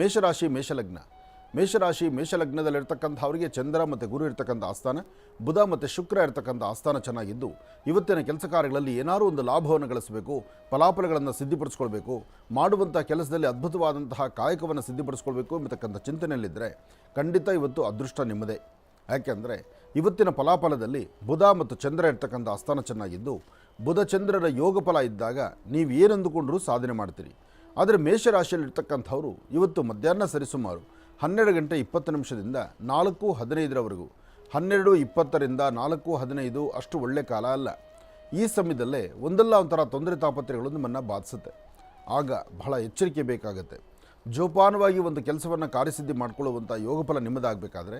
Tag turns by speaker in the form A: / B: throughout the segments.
A: ಮೇಷರಾಶಿ, ಮೇಷಲಗ್ನ. ಮೇಷರಾಶಿ ಮೇಷಲಗ್ನದಲ್ಲಿರ್ತಕ್ಕಂಥವರಿಗೆ ಚಂದ್ರ ಮತ್ತು ಗುರು ಇರ್ತಕ್ಕಂಥ ಆಸ್ಥಾನ, ಬುಧ ಮತ್ತು ಶುಕ್ರ ಇರ್ತಕ್ಕಂಥ ಆಸ್ಥಾನ ಚೆನ್ನಾಗಿದ್ದು, ಇವತ್ತಿನ ಕೆಲಸ ಕಾರ್ಯಗಳಲ್ಲಿ ಏನಾದರೂ ಒಂದು ಲಾಭವನ್ನು ಗಳಿಸಬೇಕು, ಫಲಾಫಲಗಳನ್ನು ಸಿದ್ಧಿಪಡಿಸ್ಕೊಳ್ಬೇಕು, ಮಾಡುವಂಥ ಕೆಲಸದಲ್ಲಿ ಅದ್ಭುತವಾದಂತಹ ಕಾಯಕವನ್ನು ಸಿದ್ಧಿಪಡಿಸ್ಕೊಳ್ಬೇಕು ಎಂಬತಕ್ಕಂಥ ಚಿಂತನೆಯಲ್ಲಿದ್ದರೆ ಖಂಡಿತ ಇವತ್ತು ಅದೃಷ್ಟ ನಿಮ್ಮದೇ. ಯಾಕೆಂದರೆ ಇವತ್ತಿನ ಫಲಾಫಲದಲ್ಲಿ ಬುಧ ಮತ್ತು ಚಂದ್ರ ಇರ್ತಕ್ಕಂಥ ಆಸ್ಥಾನ ಚೆನ್ನಾಗಿದ್ದು, ಬುಧ ಚಂದ್ರರ ಯೋಗ ಫಲ ಇದ್ದಾಗ ನೀವು ಏನಂದುಕೊಂಡರೂ ಸಾಧನೆ ಮಾಡ್ತೀರಿ. ಆದರೆ ಮೇಷರಾಶಿಯಲ್ಲಿರ್ತಕ್ಕಂಥವರು ಇವತ್ತು ಮಧ್ಯಾಹ್ನ ಸರಿಸುಮಾರು ಹನ್ನೆರಡು ಗಂಟೆ ಇಪ್ಪತ್ತು ನಿಮಿಷದಿಂದ ನಾಲ್ಕು ಹದಿನೈದರವರೆಗೂ. ಹನ್ನೆರಡು ಇಪ್ಪತ್ತರಿಂದ ನಾಲ್ಕು ಹದಿನೈದು ಅಷ್ಟು ಒಳ್ಳೆ ಕಾಲ ಅಲ್ಲ. ಈ ಸಮಯದಲ್ಲೇ ಒಂದಲ್ಲ ಒಂಥರ ತೊಂದರೆ ತಾಪತ್ರೆಗಳು ನಿಮ್ಮನ್ನು ಬಾಧಿಸುತ್ತೆ. ಆಗ ಬಹಳ ಎಚ್ಚರಿಕೆ ಬೇಕಾಗುತ್ತೆ. ಜೋಪಾನವಾಗಿ ಒಂದು ಕೆಲಸವನ್ನು ಕಾರ್ಯಸಿದ್ಧಿ ಮಾಡಿಕೊಳ್ಳುವಂಥ ಯೋಗಫಲ ನಿಮ್ಮದಾಗಬೇಕಾದ್ರೆ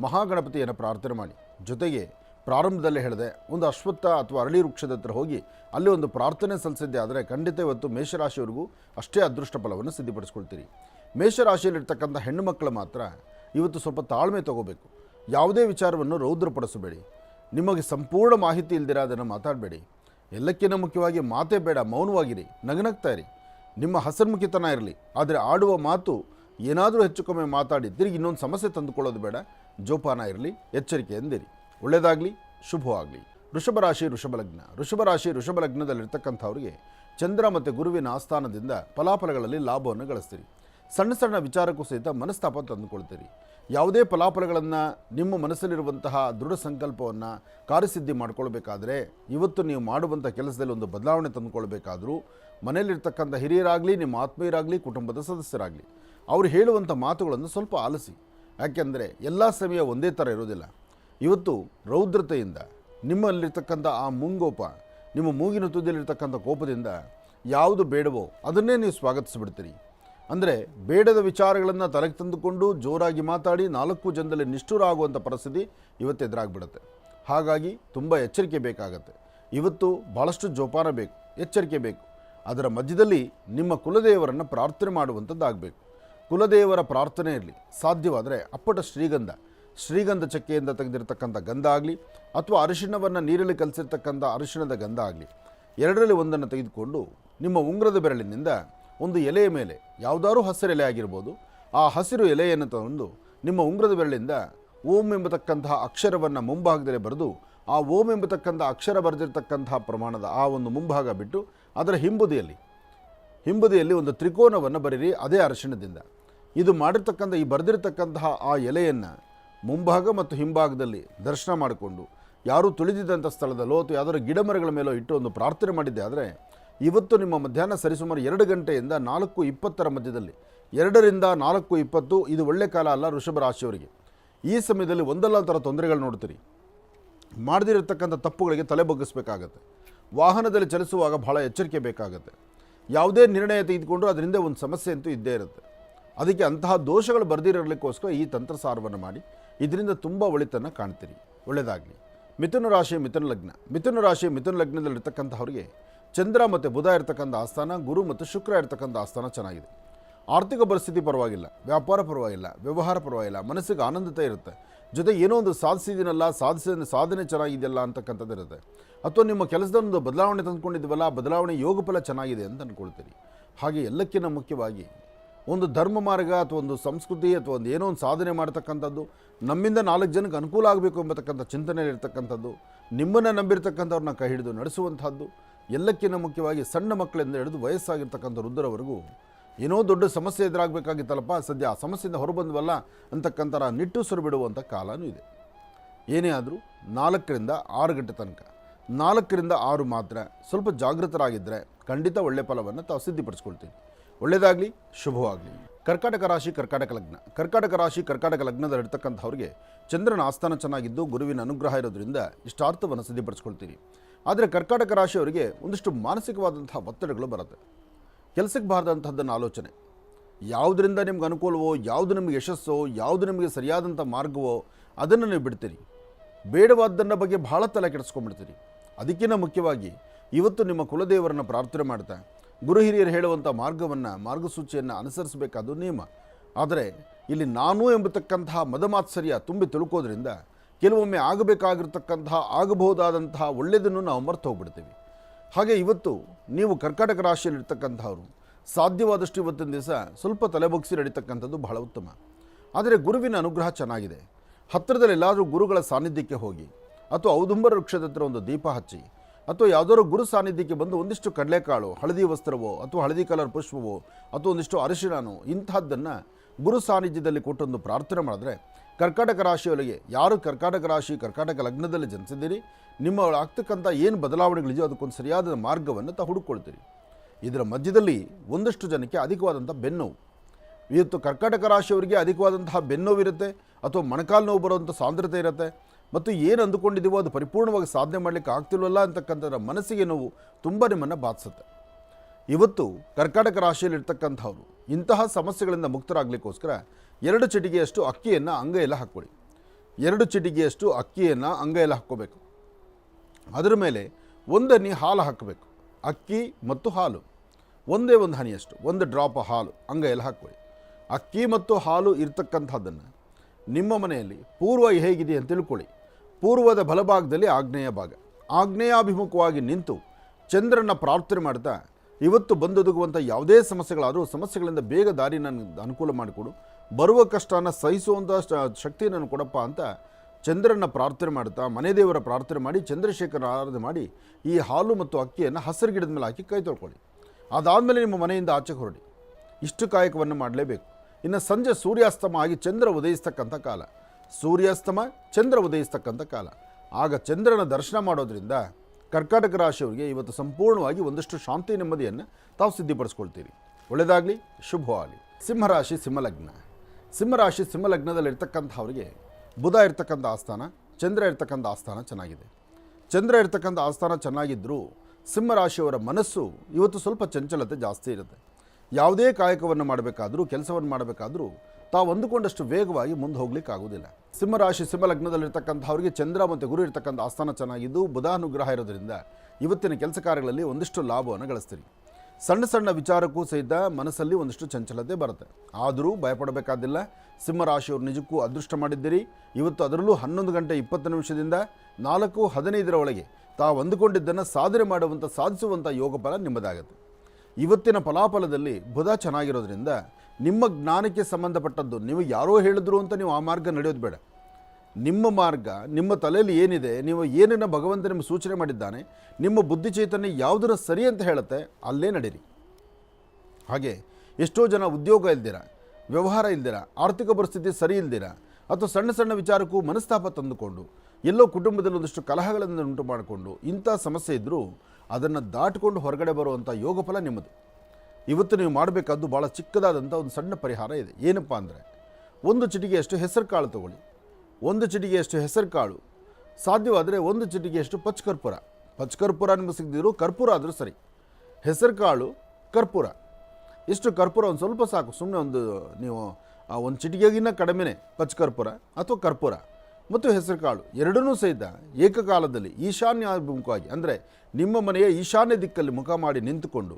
A: ಮಹಾಗಣಪತಿಯನ್ನು ಪ್ರಾರ್ಥನೆ ಮಾಡಿ. ಜೊತೆಗೆ ಪ್ರಾರಂಭದಲ್ಲೇ ಹೇಳಿದೆ, ಒಂದು ಅಶ್ವತ್ಥ ಅಥವಾ ಅರಳಿ ವೃಕ್ಷದ ಹತ್ರ ಹೋಗಿ ಅಲ್ಲಿ ಒಂದು ಪ್ರಾರ್ಥನೆ ಸಲ್ಲಿಸಿದ್ದೆ. ಆದರೆ ಖಂಡಿತ ಇವತ್ತು ಮೇಷರಾಶಿಯವರೆಗೂ ಅಷ್ಟೇ ಅದೃಷ್ಟ ಫಲವನ್ನು ಸಿದ್ಧಪಡಿಸ್ಕೊಳ್ತೀರಿ. ಮೇಷರಾಶಿಯಲ್ಲಿರ್ತಕ್ಕಂಥ ಹೆಣ್ಣು ಮಕ್ಕಳು ಮಾತ್ರ ಇವತ್ತು ಸ್ವಲ್ಪ ತಾಳ್ಮೆ ತಗೋಬೇಕು. ಯಾವುದೇ ವಿಚಾರವನ್ನು ರೌದ್ರಪಡಿಸಬೇಡಿ. ನಿಮಗೆ ಸಂಪೂರ್ಣ ಮಾಹಿತಿ ಇಲ್ದಿರ ಅದನ್ನು ಮಾತಾಡಬೇಡಿ. ಎಲ್ಲಕ್ಕಿಂತ ಮುಖ್ಯವಾಗಿ ಮಾತೇ ಬೇಡ, ಮೌನವಾಗಿರಿ, ನಗನಗ್ತಾ ಇರಿ. ನಿಮ್ಮ ಹಸನ್ಮುಖಿತನ ಇರಲಿ, ಆದರೆ ಆಡುವ ಮಾತು ಏನಾದರೂ ಹೆಚ್ಚು ಕಮ್ಮಿ ಮಾತಾಡಿ, ತಿರುಗಿ ಇನ್ನೊಂದು ಸಮಸ್ಯೆ ತಂದುಕೊಳ್ಳೋದು ಬೇಡ. ಜೋಪಾನ ಇರಲಿ, ಎಚ್ಚರಿಕೆ ಎಂದಿರಿ. ಒಳ್ಳೆಯದಾಗಲಿ, ಶುಭವಾಗಲಿ. ವೃಷಭ ರಾಶಿ ವೃಷಭ ಲಗ್ನ ವೃಷಭ ರಾಶಿ ವೃಷಭ ಲಗ್ನದಲ್ಲಿರ್ತಕ್ಕಂಥವ್ರಿಗೆ ಚಂದ್ರ ಮತ್ತು ಗುರುವಿನ ಆಸ್ಥಾನದಿಂದ ಫಲಾಫಲಗಳಲ್ಲಿ ಲಾಭವನ್ನು ಗಳಿಸ್ತೀರಿ. ಸಣ್ಣ ಸಣ್ಣ ವಿಚಾರಕ್ಕೂ ಸಹಿತ ಮನಸ್ತಾಪ ತಂದುಕೊಳ್ತೀರಿ. ಯಾವುದೇ ಫಲಾಫಲಗಳನ್ನು ನಿಮ್ಮ ಮನಸ್ಸಲ್ಲಿರುವಂತಹ ದೃಢ ಸಂಕಲ್ಪವನ್ನು ಕಾರ್ಯಸಿದ್ಧಿ ಮಾಡಿಕೊಳ್ಬೇಕಾದ್ರೆ, ಇವತ್ತು ನೀವು ಮಾಡುವಂಥ ಕೆಲಸದಲ್ಲಿ ಒಂದು ಬದಲಾವಣೆ ತಂದುಕೊಳ್ಬೇಕಾದ್ರೂ, ಮನೆಯಲ್ಲಿರ್ತಕ್ಕಂಥ ಹಿರಿಯರಾಗಲಿ, ನಿಮ್ಮ ಆತ್ಮೀಯರಾಗಲಿ, ಕುಟುಂಬದ ಸದಸ್ಯರಾಗಲಿ, ಅವರು ಹೇಳುವಂಥ ಮಾತುಗಳನ್ನು ಸ್ವಲ್ಪ ಆಲಿಸಿ. ಯಾಕೆಂದರೆ ಎಲ್ಲ ಸಮಯ ಒಂದೇ ಥರ ಇರೋದಿಲ್ಲ. ಇವತ್ತು ರೌದ್ರತೆಯಿಂದ ನಿಮ್ಮಲ್ಲಿರ್ತಕ್ಕಂಥ ಆ ಮುಂಗೋಪ, ನಿಮ್ಮ ಮೂಗಿನ ತುದಿಯಲ್ಲಿರ್ತಕ್ಕಂಥ ಕೋಪದಿಂದ ಯಾವುದು ಬೇಡವೋ ಅದನ್ನೇ ನೀವು ಸ್ವಾಗತಿಸಿಬಿಡ್ತೀರಿ. ಅಂದರೆ ಬೇಡದ ವಿಚಾರಗಳನ್ನು ತಲೆಗೆ ತಂದುಕೊಂಡು ಜೋರಾಗಿ ಮಾತಾಡಿ ನಾಲ್ಕು ಜನದಲ್ಲಿ ನಿಷ್ಠುರ ಆಗುವಂಥ ಪರಿಸ್ಥಿತಿ ಇವತ್ತು ಎದುರಾಗ್ಬಿಡುತ್ತೆ. ಹಾಗಾಗಿ ತುಂಬ ಎಚ್ಚರಿಕೆ ಬೇಕಾಗತ್ತೆ. ಇವತ್ತು ಭಾಳಷ್ಟು ಜೋಪಾನ ಬೇಕು, ಎಚ್ಚರಿಕೆ ಬೇಕು. ಅದರ ಮಧ್ಯದಲ್ಲಿ ನಿಮ್ಮ ಕುಲದೇವರನ್ನು ಪ್ರಾರ್ಥನೆ ಮಾಡುವಂಥದ್ದಾಗಬೇಕು ಕುಲದೇವರ ಪ್ರಾರ್ಥನೆ ಇರಲಿ ಸಾಧ್ಯವಾದರೆ ಅಪ್ಪಟ ಶ್ರೀಗಂಧ ಶ್ರೀಗಂಧ ಚಕ್ಕೆಯಿಂದ ತೆಗೆದಿರ್ತಕ್ಕಂಥ ಗಂಧ ಆಗಲಿ ಅಥವಾ ಅರಿಶಿಣವನ್ನು ನೀರಲ್ಲಿ ಕಲಸಿರ್ತಕ್ಕಂಥ ಅರಿಶಿಣದ ಗಂಧ ಆಗಲಿ, ಎರಡರಲ್ಲಿ ಒಂದನ್ನು ತೆಗೆದುಕೊಂಡು ನಿಮ್ಮ ಉಂಗ್ರದ ಬೆರಳಿನಿಂದ ಒಂದು ಎಲೆಯ ಮೇಲೆ ಯಾವುದಾದ್ರೂ ಹಸಿರು ಎಲೆ ಆಗಿರ್ಬೋದು, ಆ ಹಸಿರು ಎಲೆಯನ್ನು ತಂದು ನಿಮ್ಮ ಉಂಗ್ರದ ಬೆರಳಿಂದ ಓಂ ಎಂಬತಕ್ಕಂತಹ ಅಕ್ಷರವನ್ನು ಮುಂಭಾಗದಲ್ಲಿ ಬರೆದು, ಆ ಓಂ ಎಂಬತಕ್ಕಂಥ ಅಕ್ಷರ ಬರೆದಿರ್ತಕ್ಕಂತಹ ಪ್ರಮಾಣದ ಆ ಒಂದು ಮುಂಭಾಗ ಬಿಟ್ಟು ಅದರ ಹಿಂಬದಿಯಲ್ಲಿ ಹಿಂಬದಿಯಲ್ಲಿ ಒಂದು ತ್ರಿಕೋನವನ್ನು ಬರೀರಿ, ಅದೇ ಅರಿಶಿಣದಿಂದ. ಇದು ಮಾಡಿರ್ತಕ್ಕಂಥ, ಈ ಬರೆದಿರ್ತಕ್ಕಂತಹ ಆ ಎಲೆಯನ್ನು ಮುಂಭಾಗ ಮತ್ತು ಹಿಂಭಾಗದಲ್ಲಿ ದರ್ಶನ ಮಾಡಿಕೊಂಡು ಯಾರೂ ತುಳಿದಿದ್ದಂಥ ಸ್ಥಳದಲ್ಲೋ ಅಥವಾ ಯಾವುದಾದ್ರೂ ಗಿಡ ಮರಗಳ ಮೇಲೋ ಇಟ್ಟು ಒಂದು ಪ್ರಾರ್ಥನೆ ಮಾಡಿದ್ದೆ. ಆದರೆ ಇವತ್ತು ನಿಮ್ಮ ಮಧ್ಯಾಹ್ನ ಸರಿಸುಮಾರು ಎರಡು ಗಂಟೆಯಿಂದ ನಾಲ್ಕು ಇಪ್ಪತ್ತರ ಮಧ್ಯದಲ್ಲಿ ಎರಡರಿಂದ ನಾಲ್ಕು ಇಪ್ಪತ್ತು ಇದು ಒಳ್ಳೆ ಕಾಲ ಅಲ್ಲ ಋಷಭ ರಾಶಿಯವರಿಗೆ. ಈ ಸಮಯದಲ್ಲಿ ಒಂದಲ್ಲ ಥರ ತೊಂದರೆಗಳು ನೋಡ್ತೀರಿ. ಮಾಡದಿರತಕ್ಕಂಥ ತಪ್ಪುಗಳಿಗೆ ತಲೆ ಬಗ್ಗಿಸ್ಬೇಕಾಗತ್ತೆ. ವಾಹನದಲ್ಲಿ ಚಲಿಸುವಾಗ ಭಾಳ ಎಚ್ಚರಿಕೆ ಬೇಕಾಗುತ್ತೆ. ಯಾವುದೇ ನಿರ್ಣಯ ತೆಗೆದುಕೊಂಡ್ರೂ ಅದರಿಂದ ಒಂದು ಸಮಸ್ಯೆ ಅಂತೂ ಇದ್ದೇ ಇರುತ್ತೆ. ಅದಕ್ಕೆ ಅಂತಹ ದೋಷಗಳು ಬರೆದಿರಲಿಕ್ಕೋಸ್ಕರ ಈ ತಂತ್ರಸಾರವನ್ನು ಮಾಡಿ, ಇದರಿಂದ ತುಂಬ ಒಳಿತನ್ನು ಕಾಣ್ತೀರಿ. ಒಳ್ಳೆಯದಾಗಲಿ ಮಿಥುನ ರಾಶಿ, ಮಿಥುನ ಲಗ್ನ. ಮಿಥುನ ರಾಶಿ, ಮಿಥುನ ಲಗ್ನದಲ್ಲಿರ್ತಕ್ಕಂಥವ್ರಿಗೆ ಚಂದ್ರ ಮತ್ತು ಬುಧ ಇರ್ತಕ್ಕಂಥ ಆಸ್ಥಾನ, ಗುರು ಮತ್ತು ಶುಕ್ರ ಇರ್ತಕ್ಕಂಥ ಆಸ್ಥಾನ ಚೆನ್ನಾಗಿದೆ. ಆರ್ಥಿಕ ಪರಿಸ್ಥಿತಿ ಪರವಾಗಿಲ್ಲ, ವ್ಯಾಪಾರ ಪರವಾಗಿಲ್ಲ, ವ್ಯವಹಾರ ಪರವಾಗಿಲ್ಲ, ಮನಸ್ಸಿಗೆ ಆನಂದತೆ ಇರುತ್ತೆ. ಜೊತೆ ಏನೋ ಒಂದು ಸಾಧಿಸಿದ್ದೀನಲ್ಲ, ಸಾಧಿಸಿದ ಸಾಧನೆ ಚೆನ್ನಾಗಿದೆಯಲ್ಲ ಅಂತಕ್ಕಂಥದ್ದು ಇರುತ್ತೆ. ಅಥವಾ ನಿಮ್ಮ ಕೆಲಸದ ಒಂದು ಬದಲಾವಣೆ ತಂದುಕೊಂಡಿದ್ದೀವಲ್ಲ ಬದಲಾವಣೆ ಯೋಗ ಫಲ ಚೆನ್ನಾಗಿದೆ ಅಂತ ಅಂದ್ಕೊಳ್ತೀರಿ. ಹಾಗೆ ಎಲ್ಲಕ್ಕಿಂತ ಮುಖ್ಯವಾಗಿ ಒಂದು ಧರ್ಮ ಮಾರ್ಗ ಅಥವಾ ಒಂದು ಸಂಸ್ಕೃತಿ ಅಥವಾ ಒಂದು ಏನೋ ಒಂದು ಸಾಧನೆ ಮಾಡ್ತಕ್ಕಂಥದ್ದು, ನಮ್ಮಿಂದ ನಾಲ್ಕು ಜನಕ್ಕೆ ಅನುಕೂಲ ಆಗಬೇಕು ಎಂಬತಕ್ಕಂಥ ಚಿಂತನೆ ಇರತಕ್ಕಂಥದ್ದು, ನಿಮ್ಮನ್ನು ನಂಬಿರ್ತಕ್ಕಂಥವ್ರನ್ನ ಕೈ ಹಿಡಿದು ನಡೆಸುವಂಥದ್ದು, ಎಲ್ಲಕ್ಕಿಂತ ಮುಖ್ಯವಾಗಿ ಸಣ್ಣ ಮಕ್ಕಳಿಂದ ಹಿಡಿದು ವಯಸ್ಸಾಗಿರ್ತಕ್ಕಂಥ ವೃದ್ಧರವರೆಗೂ ಏನೋ ದೊಡ್ಡ ಸಮಸ್ಯೆ ಎದುರಾಗಬೇಕಾಗಿತ್ತಲ್ಲಪ್ಪ, ಸದ್ಯ ಆ ಸಮಸ್ಯೆಯಿಂದ ಹೊರಬಂದವಲ್ಲ ಅಂತಕ್ಕಂಥರ ನಿಟ್ಟುಸಿರು ಬಿಡುವಂಥ ಕಾಲನೂ ಇದೆ. ಏನೇ ಆದರೂ ನಾಲ್ಕರಿಂದ ಆರು ಗಂಟೆ ತನಕ, ನಾಲ್ಕರಿಂದ ಆರು ಮಾತ್ರ ಸ್ವಲ್ಪ ಜಾಗೃತರಾಗಿದ್ದರೆ ಖಂಡಿತ ಒಳ್ಳೆ ಫಲವನ್ನು ತಾವು ಸಿದ್ಧಿಪಡಿಸ್ಕೊಳ್ತೀವಿ. ಒಳ್ಳೆಯದಾಗಲಿ, ಶುಭವಾಗಲಿ. ಕರ್ಕಾಟಕ ರಾಶಿ, ಕರ್ಕಾಟಕ ಲಗ್ನ. ಕರ್ಕಾಟಕ ರಾಶಿ, ಕರ್ಕಾಟಕ ಲಗ್ನದಲ್ಲಿ ಲಗ್ನದಲ್ಲಿರ್ತಕ್ಕಂಥವ್ರಿಗೆ ಚಂದ್ರನ ಆಸ್ಥಾನ ಚೆನ್ನಾಗಿದ್ದು, ಗುರುವಿನ ಅನುಗ್ರಹ ಇರೋದ್ರಿಂದ ಇಷ್ಟಾರ್ಥವನ್ನು ಸಿದ್ಧಪಡಿಸ್ಕೊಳ್ತೀರಿ. ಆದರೆ ಕರ್ಕಾಟಕ ರಾಶಿಯವರಿಗೆ ಒಂದಿಷ್ಟು ಮಾನಸಿಕವಾದಂಥ ಒತ್ತಡಗಳು ಬರುತ್ತೆ. ಕೆಲಸಕ್ಕೆ ಬಾರದಂಥದ್ದನ್ನು ಆಲೋಚನೆ. ಯಾವುದರಿಂದ ನಿಮ್ಗೆ ಅನುಕೂಲವೋ, ಯಾವುದು ನಿಮಗೆ ಯಶಸ್ಸೋ, ಯಾವುದು ನಿಮಗೆ ಸರಿಯಾದಂಥ ಮಾರ್ಗವೋ, ಅದನ್ನು ನೀವು ಬಿಡ್ತೀರಿ. ಬೇಡವಾದ್ದನ್ನ ಬಗ್ಗೆ ಭಾಳ ತಲೆ ಕೆಡಿಸ್ಕೊಂಡ್ಬಿಡ್ತೀರಿ. ಅದಕ್ಕಿಂತ ಮುಖ್ಯವಾಗಿ, ಇವತ್ತು ನಿಮ್ಮ ಕುಲದೇವರನ್ನು ಪ್ರಾರ್ಥನೆ ಮಾಡ್ತಾ ಗುರು ಹಿರಿಯರು ಹೇಳುವಂಥ ಮಾರ್ಗವನ್ನು, ಮಾರ್ಗಸೂಚಿಯನ್ನು ಅನುಸರಿಸಬೇಕಾದ ನಿಯಮ. ಆದರೆ ಇಲ್ಲಿ ನಾನು ಎಂಬತಕ್ಕಂತಹ ಮದಮಾತ್ಸರ್ಯ ತುಂಬಿ ತಿಳ್ಕೋದ್ರಿಂದ ಕೆಲವೊಮ್ಮೆ ಆಗಬೇಕಾಗಿರ್ತಕ್ಕಂತಹ ಆಗಬಹುದಾದಂತಹ ಒಳ್ಳೆಯದನ್ನು ನಾವು ಮರ್ತು ಹೋಗ್ಬಿಡ್ತೀವಿ. ಹಾಗೆ ಇವತ್ತು ನೀವು ಕರ್ಕಾಟಕ ರಾಶಿಯಲ್ಲಿರ್ತಕ್ಕಂಥವ್ರು ಸಾಧ್ಯವಾದಷ್ಟು ಇವತ್ತಿನ ದಿವಸ ಸ್ವಲ್ಪ ತಲೆಬೊಗ್ಸಿ ನಡೀತಕ್ಕಂಥದ್ದು ಬಹಳ ಉತ್ತಮ. ಆದರೆ ಗುರುವಿನ ಅನುಗ್ರಹ ಚೆನ್ನಾಗಿದೆ. ಹತ್ತಿರದಲ್ಲಿ ಎಲ್ಲಾದರೂ ಗುರುಗಳ ಸಾನ್ನಿಧ್ಯಕ್ಕೆ ಹೋಗಿ, ಅಥವಾ ಔದುಂಬರ ವೃಕ್ಷದ ಹತ್ರ ಒಂದು ದೀಪ ಹಚ್ಚಿ ಅಥವಾ ಯಾವುದಾದ್ರು ಗುರು ಸಾನ್ನಿಧ್ಯಕ್ಕೆ ಬಂದು ಒಂದಿಷ್ಟು ಕಡಲೆಕಾಳು, ಹಳದಿ ವಸ್ತ್ರವೋ ಅಥವಾ ಹಳದಿ ಕಲರ್ ಪುಷ್ಪವೋ ಅಥವಾ ಒಂದಿಷ್ಟು ಅರಿಶಿಣನೋ ಇಂಥದ್ದನ್ನು ಗುರು ಸಾನ್ನಿಧ್ಯದಲ್ಲಿ ಕೊಟ್ಟೊಂದು ಪ್ರಾರ್ಥನೆ ಮಾಡಿದ್ರೆ ಕರ್ಕಾಟಕ ರಾಶಿಯವರಿಗೆ ಯಾರು ಕರ್ಕಾಟಕ ರಾಶಿ, ಕರ್ಕಾಟಕ ಲಗ್ನದಲ್ಲಿ ಜನಿಸಿದ್ದೀರಿ, ನಿಮ್ಮ ಆಗ್ತಕ್ಕಂಥ ಏನು ಬದಲಾವಣೆಗಳಿದೆಯೋ ಅದಕ್ಕೊಂದು ಸರಿಯಾದ ಮಾರ್ಗವನ್ನು ತ ಹುಡುಕೊಳ್ತೀರಿ. ಇದರ ಮಧ್ಯದಲ್ಲಿ ಒಂದಷ್ಟು ಜನಕ್ಕೆ ಅಧಿಕವಾದಂಥ ಬೆನ್ನೋವು. ಇವತ್ತು ಕರ್ಕಾಟಕ ರಾಶಿಯವರಿಗೆ ಅಧಿಕವಾದಂತಹ ಬೆನ್ನೋವಿರುತ್ತೆ, ಅಥವಾ ಮೊಣಕಾಲು ನೋವು ಬರುವಂಥ ಸಾಂದ್ರತೆ ಇರುತ್ತೆ ಮತ್ತು ಏನು ಅಂದುಕೊಂಡಿದ್ದೀವೋ ಅದು ಪರಿಪೂರ್ಣವಾಗಿ ಸಾಧನೆ ಮಾಡಲಿಕ್ಕೆ ಆಗ್ತಿಲ್ವಲ್ಲ ಅಂತಕ್ಕಂಥದ್ರ ಮನಸ್ಸಿಗೆ ನೋವು ತುಂಬ ನಿಮ್ಮನ್ನು ಬಾಧಿಸುತ್ತೆ. ಇವತ್ತು ಕರ್ಕಾಟಕ ರಾಶಿಯಲ್ಲಿರ್ತಕ್ಕಂಥವ್ರು, ಇಂತಹ ಸಮಸ್ಯೆಗಳಿಂದ ಮುಕ್ತರಾಗಲಿಕ್ಕೋಸ್ಕರ ಎರಡು ಚಿಟಿಗೆಯಷ್ಟು ಅಕ್ಕಿಯನ್ನು ಅಂಗೈಯಲ್ಲಿ ಹಾಕ್ಕೊಳ್ಳಿ. ಎರಡು ಚಿಟಿಗೆಯಷ್ಟು ಅಕ್ಕಿಯನ್ನು ಅಂಗೈಯಲ್ಲಿ ಹಾಕ್ಕೋಬೇಕು. ಅದರ ಮೇಲೆ ಒಂದು ಹನಿ ಹಾಲು ಹಾಕಬೇಕು. ಅಕ್ಕಿ ಮತ್ತು ಹಾಲು. ಒಂದೇ ಒಂದು ಹನಿಯಷ್ಟು, ಒಂದು ಡ್ರಾಪ್ ಹಾಲು ಅಂಗೈಯಲ್ಲಿ ಹಾಕ್ಕೊಳ್ಳಿ. ಅಕ್ಕಿ ಮತ್ತು ಹಾಲು ಇರ್ತಕ್ಕಂಥದ್ದನ್ನು ನಿಮ್ಮ ಮನೆಯಲ್ಲಿ ಪೂರ್ವ ಹೇಗಿದೆ ಅಂತ ತಿಳ್ಕೊಳ್ಳಿ. ಪೂರ್ವದ ಬಲಭಾಗದಲ್ಲಿ ಆಗ್ನೇಯ ಭಾಗ. ಆಗ್ನೇಯಾಭಿಮುಖವಾಗಿ ನಿಂತು ಚಂದ್ರನ ಪ್ರಾರ್ಥನೆ ಮಾಡ್ತಾ ಇವತ್ತು ಬಂದೊದಗುವಂಥ ಯಾವುದೇ ಸಮಸ್ಯೆಗಳಾದರೂ ಸಮಸ್ಯೆಗಳಿಂದ ಬೇಗ ದಾರಿ ನನಗೆ ಅನುಕೂಲ ಮಾಡಿಕೊಡು. ಬರುವ ಕಷ್ಟನ ಸಹಿಸುವಂಥ ಶಕ್ತಿ ನನಗೆ ಕೊಡಪ್ಪ ಅಂತ ಚಂದ್ರನ ಪ್ರಾರ್ಥನೆ ಮಾಡ್ತಾ ಮನೆ ದೇವರ ಪ್ರಾರ್ಥನೆ ಮಾಡಿ ಚಂದ್ರಶೇಖರ ಆರಾಧನೆ ಮಾಡಿ ಈ ಹಾಲು ಮತ್ತು ಅಕ್ಕಿಯನ್ನು ಹಸಿರು ಗಿಡದ ಮೇಲೆ ಹಾಕಿ ಕೈ ತೊಳ್ಕೊಳ್ಳಿ. ಅದಾದಮೇಲೆ ನಿಮ್ಮ ಮನೆಯಿಂದ ಆಚೆ ಹೊರಡಿ. ಇಷ್ಟು ಕಾಯಕವನ್ನು ಮಾಡಲೇಬೇಕು. ಇನ್ನು ಸಂಜೆ ಸೂರ್ಯಾಸ್ತಮ ಆಗಿ ಚಂದ್ರ ಉದಯಿಸ್ತಕ್ಕಂಥ ಕಾಲ. ಸೂರ್ಯಾಸ್ತಮ, ಚಂದ್ರ ಉದಯಿಸ್ತಕ್ಕಂಥ ಕಾಲ. ಆಗ ಚಂದ್ರನ ದರ್ಶನ ಮಾಡೋದ್ರಿಂದ ಕರ್ಕಾಟಕ ರಾಶಿಯವರಿಗೆ ಇವತ್ತು ಸಂಪೂರ್ಣವಾಗಿ ಒಂದಷ್ಟು ಶಾಂತಿ ನೆಮ್ಮದಿಯನ್ನು ತಾವು ಸಿದ್ಧಿಪಡಿಸ್ಕೊಳ್ತೀರಿ. ಒಳ್ಳೆಯದಾಗಲಿ ಶುಭವಾಗಲಿ. ಸಿಂಹರಾಶಿ, ಸಿಂಹಲಗ್ನ. ಸಿಂಹರಾಶಿ, ಸಿಂಹಲಗ್ನದಲ್ಲಿ ಇರ್ತಕ್ಕಂಥವ್ರಿಗೆ ಬುಧ ಇರ್ತಕ್ಕಂಥ ಆಸ್ಥಾನ, ಚಂದ್ರ ಇರ್ತಕ್ಕಂಥ ಆಸ್ಥಾನ ಚೆನ್ನಾಗಿದೆ. ಚಂದ್ರ ಇರ್ತಕ್ಕಂಥ ಆಸ್ಥಾನ ಚೆನ್ನಾಗಿದ್ದರೂ ಸಿಂಹರಾಶಿಯವರ ಮನಸ್ಸು ಇವತ್ತು ಸ್ವಲ್ಪ ಚಂಚಲತೆ ಜಾಸ್ತಿ ಇರುತ್ತೆ. ಯಾವುದೇ ಕಾಯಕವನ್ನು ಮಾಡಬೇಕಾದರೂ, ಕೆಲಸವನ್ನು ಮಾಡಬೇಕಾದ್ರೂ ತಾವು ಅಂದುಕೊಂಡಷ್ಟು ವೇಗವಾಗಿ ಮುಂದೆ ಹೋಗ್ಲಿಕ್ಕೆ ಆಗೋದಿಲ್ಲ ಸಿಂಹರಾಶಿ, ಸಿಂಹಲಗ್ನದಲ್ಲಿರ್ತಕ್ಕಂಥವ್ರಿಗೆ ಚಂದ್ರ ಮತ್ತು ಗುರು ಇರ್ತಕ್ಕಂಥ ಆಸ್ಥಾನ ಚೆನ್ನಾಗಿದ್ದು ಬುಧಾನುಗ್ರಹ ಇರೋದ್ರಿಂದ ಇವತ್ತಿನ ಕೆಲಸ ಕಾರ್ಯಗಳಲ್ಲಿ ಒಂದಿಷ್ಟು ಲಾಭವನ್ನು ಗಳಿಸ್ತೀರಿ. ಸಣ್ಣ ಸಣ್ಣ ವಿಚಾರಕ್ಕೂ ಸಹಿತ ಮನಸ್ಸಲ್ಲಿ ಒಂದಿಷ್ಟು ಚಂಚಲತೆ ಬರುತ್ತೆ. ಆದರೂ ಭಯಪಡಬೇಕಾದಿಲ್ಲ. ಸಿಂಹರಾಶಿಯವರು ನಿಜಕ್ಕೂ ಅದೃಷ್ಟ ಮಾಡಿದ್ದೀರಿ. ಇವತ್ತು ಅದರಲ್ಲೂ ಹನ್ನೊಂದು ಗಂಟೆ ಇಪ್ಪತ್ತು ನಿಮಿಷದಿಂದ ನಾಲ್ಕು ಹದಿನೈದರ ಒಳಗೆ ತಾವು ಅಂದುಕೊಂಡಿದ್ದನ್ನು ಸಾಧನೆ ಮಾಡುವಂಥ ಸಾಧಿಸುವಂಥ ಯೋಗ ಫಲ ನಿಮ್ಮದಾಗುತ್ತೆ. ಇವತ್ತಿನ ಫಲಾಫಲದಲ್ಲಿ ಬುಧ ಚೆನ್ನಾಗಿರೋದ್ರಿಂದ ನಿಮ್ಮ ಜ್ಞಾನಕ್ಕೆ ಸಂಬಂಧಪಟ್ಟದ್ದು, ನೀವು ಯಾರೋ ಹೇಳಿದ್ರು ಅಂತ ನೀವು ಆ ಮಾರ್ಗ ನಡೆಯೋದು ಬೇಡ. ನಿಮ್ಮ ಮಾರ್ಗ, ನಿಮ್ಮ ತಲೆಯಲ್ಲಿ ಏನಿದೆ, ನೀವು ಏನನ್ನ ಭಗವಂತ ನಿಮಗೆ ಸೂಚನೆ ಮಾಡಿದ್ದಾನೆ, ನಿಮ್ಮ ಬುದ್ಧಿ ಚೈತನ್ಯ ಯಾವುದನ್ನು ಸರಿ ಅಂತ ಹೇಳುತ್ತೆ, ಅಲ್ಲೇ ನಡೀರಿ. ಹಾಗೆ ಎಷ್ಟೋ ಜನ ಉದ್ಯೋಗ ಇಲ್ದಿರ, ವ್ಯವಹಾರ ಇಲ್ದಿರ, ಆರ್ಥಿಕ ಪರಿಸ್ಥಿತಿ ಸರಿ ಇಲ್ದಿರ, ಅಥವಾ ಸಣ್ಣ ಸಣ್ಣ ವಿಚಾರಕ್ಕೂ ಮನಸ್ತಾಪ ತಂದುಕೊಂಡು, ಎಲ್ಲೋ ಕುಟುಂಬದಲ್ಲಿ ಒಂದಷ್ಟು ಕಲಹಗಳನ್ನು ಉಂಟು ಮಾಡಿಕೊಂಡು ಇಂಥ ಸಮಸ್ಯೆ ಇದ್ದರೂ ಅದನ್ನು ದಾಟಿಕೊಂಡು ಹೊರಗಡೆ ಬರುವಂಥ ಯೋಗ ಫಲ ನಿಮ್ಮದು. ಇವತ್ತು ನೀವು ಮಾಡಬೇಕಾದ್ದು ಭಾಳ ಚಿಕ್ಕದಾದಂಥ ಒಂದು ಸಣ್ಣ ಪರಿಹಾರ ಇದೆ. ಏನಪ್ಪ ಅಂದರೆ, ಒಂದು ಚಿಟಿಗೆಯಷ್ಟು ಹೆಸರು ಕಾಳು ತಗೊಳ್ಳಿ. ಒಂದು ಚಿಟಿಗೆಯಷ್ಟು ಹೆಸರು ಕಾಳು ಸಾಧ್ಯವಾದರೆ ಒಂದು ಚಿಟಿಗೆಯಷ್ಟು ಪಚ್ಚಕರ್ಪೂರ ಪಚ್ಚಕರ್ಪೂರ ನಿಮಗೆ ಸಿಗದಿದ್ರು ಕರ್ಪೂರ ಆದರೂ ಸರಿ. ಹೆಸರು ಕಾಳು ಕರ್ಪೂರ. ಇಷ್ಟು ಕರ್ಪೂರ ಒಂದು ಸ್ವಲ್ಪ ಸಾಕು. ಸುಮ್ಮನೆ ಒಂದು ನೀವು ಒಂದು ಚಿಟಿಗೆಗಿನ್ನ ಕಡಿಮೆನೇ ಪಚ್ಚಕರ್ಪೂರ ಅಥವಾ ಕರ್ಪೂರ. ಮತ್ತು ಹೆಸರು ಕಾಳು ಎರಡನ್ನೂ ಸಹಿತ ಏಕಕಾಲದಲ್ಲಿ ಈಶಾನ್ಯ ಈಶಾನ್ಯಾಭಿಮುಖವಾಗಿ ಅಂದರೆ ನಿಮ್ಮ ಮನೆಯ ಈಶಾನ್ಯ ದಿಕ್ಕಲ್ಲಿ ಮುಖ ಮಾಡಿ ನಿಂತುಕೊಂಡು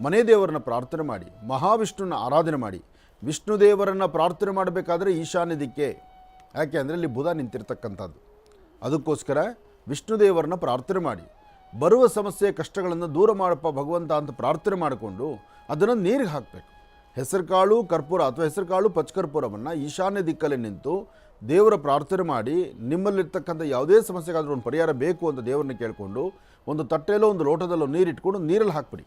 A: ಮನೆ ದೇವರನ್ನ ಪ್ರಾರ್ಥನೆ ಮಾಡಿ ಮಹಾವಿಷ್ಣುವನ್ನ ಆರಾಧನೆ ಮಾಡಿ, ವಿಷ್ಣು ದೇವರನ್ನು ಪ್ರಾರ್ಥನೆ ಮಾಡಬೇಕಾದ್ರೆ ಈಶಾನ್ಯ ದಿಕ್ಕೆ ಯಾಕೆ ಅಂದರೆ ಇಲ್ಲಿ ಬುಧ ನಿಂತಿರ್ತಕ್ಕಂಥದ್ದು. ಅದಕ್ಕೋಸ್ಕರ ವಿಷ್ಣು ದೇವರನ್ನ ಪ್ರಾರ್ಥನೆ ಮಾಡಿ, ಬರುವ ಸಮಸ್ಯೆ, ಕಷ್ಟಗಳನ್ನು ದೂರ ಮಾಡಪ್ಪ ಭಗವಂತ ಅಂತ ಪ್ರಾರ್ಥನೆ ಮಾಡಿಕೊಂಡು ಅದನ್ನು ನೀರಿಗೆ ಹಾಕಬೇಕು. ಹೆಸರುಕಾಳು ಕರ್ಪೂರ ಅಥವಾ ಹೆಸರುಕಾಳು ಪಚ್ಕರ್ಪೂರವನ್ನು ಈಶಾನ್ಯ ದಿಕ್ಕಲ್ಲಿ ನಿಂತು ದೇವರ ಪ್ರಾರ್ಥನೆ ಮಾಡಿ, ನಿಮ್ಮಲ್ಲಿರ್ತಕ್ಕಂಥ ಯಾವುದೇ ಸಮಸ್ಯೆಗಾದರೂ ಒಂದು ಪರಿಹಾರ ಬೇಕು ಅಂತ ದೇವರನ್ನ ಕೇಳಿಕೊಂಡು ಒಂದು ತಟ್ಟೆಯಲ್ಲೋ ಒಂದು ಲೋಟದಲ್ಲೋ ನೀರಿಟ್ಕೊಂಡು ನೀರಲ್ಲಿ ಹಾಕ್ಬಿಡಿ.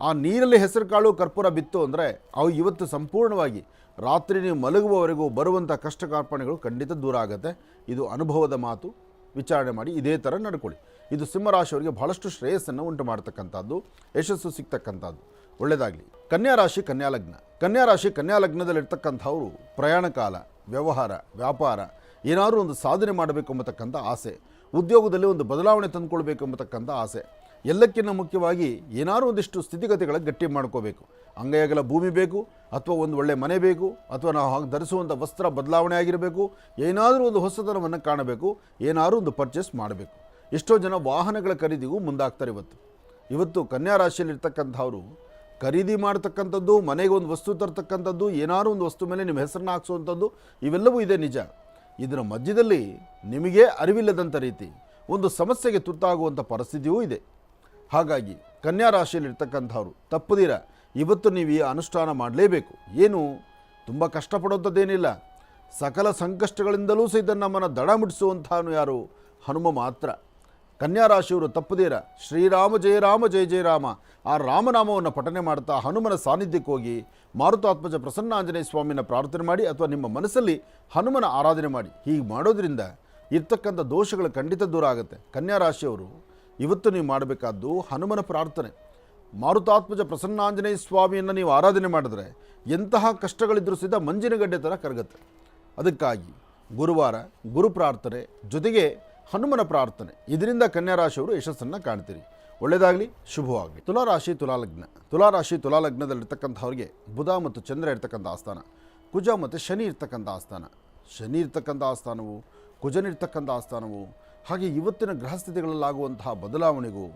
A: ಆ ನೀರಲ್ಲಿ ಹೆಸರು ಕಾಳು ಕರ್ಪೂರ ಬಿತ್ತು ಅಂದರೆ ಅವು ಇವತ್ತು ಸಂಪೂರ್ಣವಾಗಿ ರಾತ್ರಿ ನೀವು ಮಲಗುವವರೆಗೂ ಬರುವಂಥ ಕಷ್ಟ ಕಾರ್ಪಣೆಗಳು ಖಂಡಿತ ದೂರ ಆಗುತ್ತೆ. ಇದು ಅನುಭವದ ಮಾತು. ವಿಚಾರಣೆ ಮಾಡಿ ಇದೇ ಥರ ನಡ್ಕೊಳ್ಳಿ. ಇದು ಸಿಂಹರಾಶಿಯವರಿಗೆ ಬಹಳಷ್ಟು ಶ್ರೇಯಸ್ಸನ್ನು ಉಂಟು ಮಾಡ್ತಕ್ಕಂಥದ್ದು ಯಶಸ್ಸು ಸಿಗ್ತಕ್ಕಂಥದ್ದು. ಒಳ್ಳೆಯದಾಗಲಿ. ಕನ್ಯಾ ರಾಶಿ, ಕನ್ಯಾ ಲಗ್ನ. ಕನ್ಯಾ ರಾಶಿ, ಕನ್ಯಾ ಪ್ರಯಾಣ ಕಾಲ, ವ್ಯವಹಾರ, ವ್ಯಾಪಾರ, ಏನಾದರೂ ಒಂದು ಸಾಧನೆ ಮಾಡಬೇಕು ಎಂಬತಕ್ಕಂಥ ಆಸೆ, ಉದ್ಯೋಗದಲ್ಲಿ ಒಂದು ಬದಲಾವಣೆ ತಂದುಕೊಳ್ಬೇಕು ಎಂಬತಕ್ಕಂಥ ಆಸೆ. ಎಲ್ಲಕ್ಕಿಂತ ಮುಖ್ಯವಾಗಿ ಏನಾದರೂ ಒಂದಿಷ್ಟು ಸ್ಥಿತಿಗತಿಗಳ ಗಟ್ಟಿ ಮಾಡ್ಕೋಬೇಕು. ಅಂಗೈಯಾಗಲ ಭೂಮಿ ಬೇಕು, ಅಥವಾ ಒಂದು ಒಳ್ಳೆ ಮನೆ ಬೇಕು, ಅಥವಾ ನಾವು ಹಾಗೆ ಧರಿಸುವಂಥ ವಸ್ತ್ರ ಬದಲಾವಣೆ ಆಗಿರಬೇಕು, ಏನಾದರೂ ಒಂದು ಹೊಸತನವನ್ನು ಕಾಣಬೇಕು, ಏನಾದರೂ ಒಂದು ಪರ್ಚೇಸ್ ಮಾಡಬೇಕು. ಎಷ್ಟೋ ಜನ ವಾಹನಗಳ ಖರೀದಿಗೂ ಮುಂದಾಗ್ತಾರೆ ಇವತ್ತು. ಇವತ್ತು ಕನ್ಯಾ ರಾಶಿಯಲ್ಲಿರ್ತಕ್ಕಂಥವ್ರು ಖರೀದಿ ಮಾಡ್ತಕ್ಕಂಥದ್ದು, ಮನೆಗೆ ಒಂದು ವಸ್ತು ತರ್ತಕ್ಕಂಥದ್ದು, ಏನಾದರೂ ಒಂದು ವಸ್ತು ಮೇಲೆ ನಿಮ್ಮ ಹೆಸರನ್ನ ಹಾಕ್ಸುವಂಥದ್ದು, ಇವೆಲ್ಲವೂ ಇದೆ ನಿಜ. ಇದರ ಮಧ್ಯದಲ್ಲಿ ನಿಮಗೆ ಅರಿವಿಲ್ಲದಂಥ ರೀತಿ, ಒಂದು ಸಮಸ್ಯೆಗೆ ತುತ್ತಾಗುವಂಥ ಪರಿಸ್ಥಿತಿಯೂ ಇದೆ. ಹಾಗಾಗಿ ಕನ್ಯಾ ರಾಶಿಯಲ್ಲಿರ್ತಕ್ಕಂಥವ್ರು, ತಪ್ಪದಿರ. ಇವತ್ತು ನೀವು ಈ ಅನುಷ್ಠಾನ ಮಾಡಲೇಬೇಕು. ಏನು? ತುಂಬ ಕಷ್ಟಪಡುವಂಥದ್ದೇನಿಲ್ಲ. ಸಕಲ ಸಂಕಷ್ಟಗಳಿಂದಲೂ ಸಹಿತ ನಮ್ಮನ್ನು ದಡ ಮುಟ್ಟಿಸುವಂಥವನು ಯಾರು? ಹನುಮ ಮಾತ್ರ. ಕನ್ಯಾ ರಾಶಿಯವರು ತಪ್ಪದೇರ. ಶ್ರೀರಾಮ, ಜಯ ರಾಮ, ಜಯ ಜಯ ರಾಮ. ಆ ರಾಮನಾಮವನ್ನು ಪಠನೆ ಮಾಡ್ತಾ ಹನುಮನ ಸಾನ್ನಿಧ್ಯಕ್ಕೆ ಹೋಗಿ ಮಾರುತಾತ್ಮಜ ಪ್ರಸನ್ನ ಆಂಜನೇಯ ಸ್ವಾಮಿನ ಪ್ರಾರ್ಥನೆ ಮಾಡಿ ಅಥವಾ ನಿಮ್ಮ ಮನಸ್ಸಲ್ಲಿ ಹನುಮನ ಆರಾಧನೆ ಮಾಡಿ. ಹೀಗೆ ಮಾಡೋದರಿಂದ ಇರ್ತಕ್ಕಂಥ ದೋಷಗಳು ಖಂಡಿತ ದೂರ ಆಗುತ್ತೆ. ಕನ್ಯಾ ರಾಶಿಯವರು ಇವತ್ತು ನೀವು ಮಾಡಬೇಕಾದ್ದು ಹನುಮನ ಪ್ರಾರ್ಥನೆ. ಮಾರುತಾತ್ಮಜ ಪ್ರಸನ್ನಾಂಜನೇಯ ಸ್ವಾಮಿಯನ್ನು ನೀವು ಆರಾಧನೆ ಮಾಡಿದ್ರೆ ಎಂತಹ ಕಷ್ಟಗಳಿದ್ದರೂ ಸಹಿತ ಮಂಜಿನಗಡ್ಡೆ ಥರ ಕರಗುತ್ತೆ. ಅದಕ್ಕಾಗಿ ಗುರುವಾರ ಗುರು ಪ್ರಾರ್ಥನೆ ಜೊತೆಗೆ ಹನುಮನ ಪ್ರಾರ್ಥನೆ. ಇದರಿಂದ ಕನ್ಯಾರಾಶಿಯವರು ಯಶಸ್ಸನ್ನು ಕಾಣ್ತೀರಿ. ಒಳ್ಳೆಯದಾಗಲಿ, ಶುಭವಾಗಲಿ. ತುಲಾರಾಶಿ, ತುಲಾಲಗ್ನ. ತುಲಾರಾಶಿ, ತುಲಾಲಗ್ನದಲ್ಲಿರ್ತಕ್ಕಂಥವ್ರಿಗೆ ಬುಧ ಮತ್ತು ಚಂದ್ರ ಇರ್ತಕ್ಕಂಥ ಆಸ್ಥಾನ. ಕುಜ ಮತ್ತು ಶನಿ ಇರ್ತಕ್ಕಂಥ ಆಸ್ಥಾನ. ಶನಿ ಇರ್ತಕ್ಕಂಥ ಆಸ್ಥಾನವು, ಕುಜನಿರ್ತಕ್ಕಂಥ ಆಸ್ಥಾನವು ಹಾಗೆ ಇವತ್ತಿನ ಗೃಹಸ್ಥಿತಿಗಳಲ್ಲಾಗುವಂತಹ ಬದಲಾವಣೆಗೂ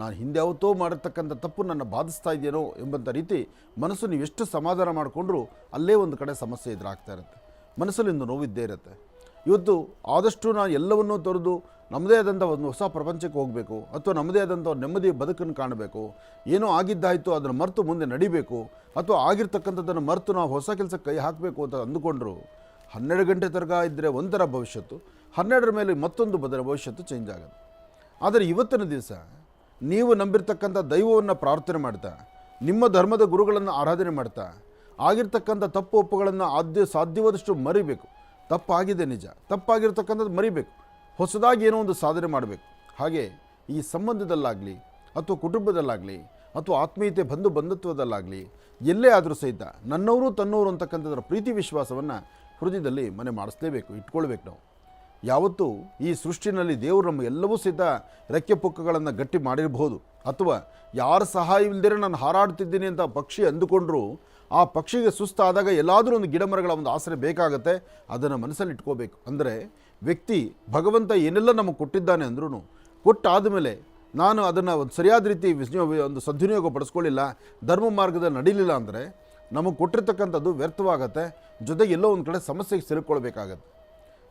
A: ನಾನು ಹಿಂದೆ ಯಾವತ್ತೋ ಮಾಡಿರ್ತಕ್ಕಂಥ ತಪ್ಪು ನನ್ನ ಬಾಧಿಸ್ತಾ ಇದೆಯೇನೋ ಎಂಬಂಥ ರೀತಿ ಮನಸ್ಸು ನೀವು ಎಷ್ಟು ಸಮಾಧಾನ ಮಾಡಿಕೊಂಡ್ರೂ ಅಲ್ಲೇ ಒಂದು ಕಡೆ ಸಮಸ್ಯೆ ಎದುರಾಗ್ತಾ ಇರುತ್ತೆ. ಮನಸ್ಸಲ್ಲಿಂದು ನೋವಿದ್ದೇ ಇರುತ್ತೆ. ಇವತ್ತು ಆದಷ್ಟು ನಾನು ಎಲ್ಲವನ್ನೂ ತೊರೆದು ನಮ್ಮದೇ ಆದಂಥ ಒಂದು ಹೊಸ ಪ್ರಪಂಚಕ್ಕೆ ಹೋಗಬೇಕು ಅಥವಾ ನಮ್ಮದೇ ಆದಂಥ ನೆಮ್ಮದಿ ಬದುಕನ್ನು ಕಾಣಬೇಕು. ಏನೋ ಆಗಿದ್ದಾಯಿತು ಅದನ್ನು ಮರೆತು ಮುಂದೆ ನಡಿಬೇಕು ಅಥವಾ ಆಗಿರ್ತಕ್ಕಂಥದ್ದನ್ನು ಮರೆತು ನಾವು ಹೊಸ ಕೆಲಸಕ್ಕೆ ಕೈ ಹಾಕಬೇಕು ಅಂತ ಅಂದುಕೊಂಡ್ರು ಹನ್ನೆರಡು ಗಂಟೆ ತನಕ ಇದ್ದರೆ ಒಂಥರ ಭವಿಷ್ಯತ್ತು. ಹನ್ನೆರಡರ ಮೇಲೆ ಮತ್ತೊಂದು ಬದಲ ಭವಿಷ್ಯತ್ತು ಚೇಂಜ್ ಆಗುತ್ತೆ ಆದರೆ ಇವತ್ತಿನ ದಿವಸ ನೀವು ನಂಬಿರ್ತಕ್ಕಂಥ ದೈವವನ್ನು ಪ್ರಾರ್ಥನೆ ಮಾಡ್ತಾ, ನಿಮ್ಮ ಧರ್ಮದ ಗುರುಗಳನ್ನು ಆರಾಧನೆ ಮಾಡ್ತಾ, ಆಗಿರ್ತಕ್ಕಂಥ ತಪ್ಪು ಒಪ್ಪುಗಳನ್ನು ಆದ್ಯ ಸಾಧ್ಯವಾದಷ್ಟು ಮರಿಬೇಕು. ತಪ್ಪಾಗಿದೆ ನಿಜ. ತಪ್ಪಾಗಿರ್ತಕ್ಕಂಥದ್ದು ಮರಿಬೇಕು. ಹೊಸದಾಗಿ ಏನೋ ಒಂದು ಸಾಧನೆ ಮಾಡಬೇಕು. ಹಾಗೆ ಈ ಸಂಬಂಧದಲ್ಲಾಗಲಿ ಅಥವಾ ಕುಟುಂಬದಲ್ಲಾಗಲಿ ಅಥವಾ ಆತ್ಮೀಯತೆ ಬಂಧು ಬಂಧುತ್ವದಲ್ಲಾಗಲಿ ಎಲ್ಲೇ ಆದರೂ ಸಹಿತ ನನ್ನವರು ತನ್ನವರು ಅಂತಕ್ಕಂಥದ್ರ ಪ್ರೀತಿ ವಿಶ್ವಾಸವನ್ನು ಹೃದಯದಲ್ಲಿ ಮನೆ ಮಾಡಿಸ್ಲೇಬೇಕು, ಇಟ್ಕೊಳ್ಬೇಕು ನಾವು. ಯಾವತ್ತೂ ಈ ಸೃಷ್ಟಿನಲ್ಲಿ ದೇವರು ನಮ್ಮ ಎಲ್ಲವೂ ಸಹಿತ ರೆಕ್ಕೆ ಪುಕ್ಕಗಳನ್ನು ಗಟ್ಟಿ ಮಾಡಿರಬಹುದು. ಅಥವಾ ಯಾರ ಸಹಾಯವಿಲ್ಲದೆ ನಾನು ಹಾರಾಡ್ತಿದ್ದೀನಿ ಅಂತ ಪಕ್ಷಿ ಅಂದುಕೊಂಡ್ರು, ಆ ಪಕ್ಷಿಗೆ ಸುಸ್ತಾದಾಗ ಎಲ್ಲಾದರೂ ಒಂದು ಗಿಡಮರಗಳ ಒಂದು ಆಸರೆ ಬೇಕಾಗತ್ತೆ, ಅದನ್ನು ಮನಸ್ಸಲ್ಲಿ ಇಟ್ಕೋಬೇಕು. ಅಂದರೆ ವ್ಯಕ್ತಿ ಭಗವಂತ ಏನೆಲ್ಲ ನಮಗೆ ಕೊಟ್ಟಿದ್ದಾನೆ ಅಂದ್ರೂ ಕೊಟ್ಟಾದ ಮೇಲೆ ನಾನು ಅದನ್ನು ಒಂದು ಸರಿಯಾದ ರೀತಿ ಒಂದು ಸದ್ವಿನಿಯೋಗ ಪಡಿಸ್ಕೊಳ್ಳಿಲ್ಲ, ಧರ್ಮ ಮಾರ್ಗದಲ್ಲಿ ನಡೀಲಿಲ್ಲ ಅಂದರೆ ನಮಗೆ ಕೊಟ್ಟಿರ್ತಕ್ಕಂಥದ್ದು ವ್ಯರ್ಥವಾಗತ್ತೆ, ಜೊತೆಗೆ ಎಲ್ಲೋ ಒಂದು ಕಡೆ ಸಮಸ್ಯೆಗೆ ಸಿಲುಕೊಳ್ಬೇಕಾಗತ್ತೆ.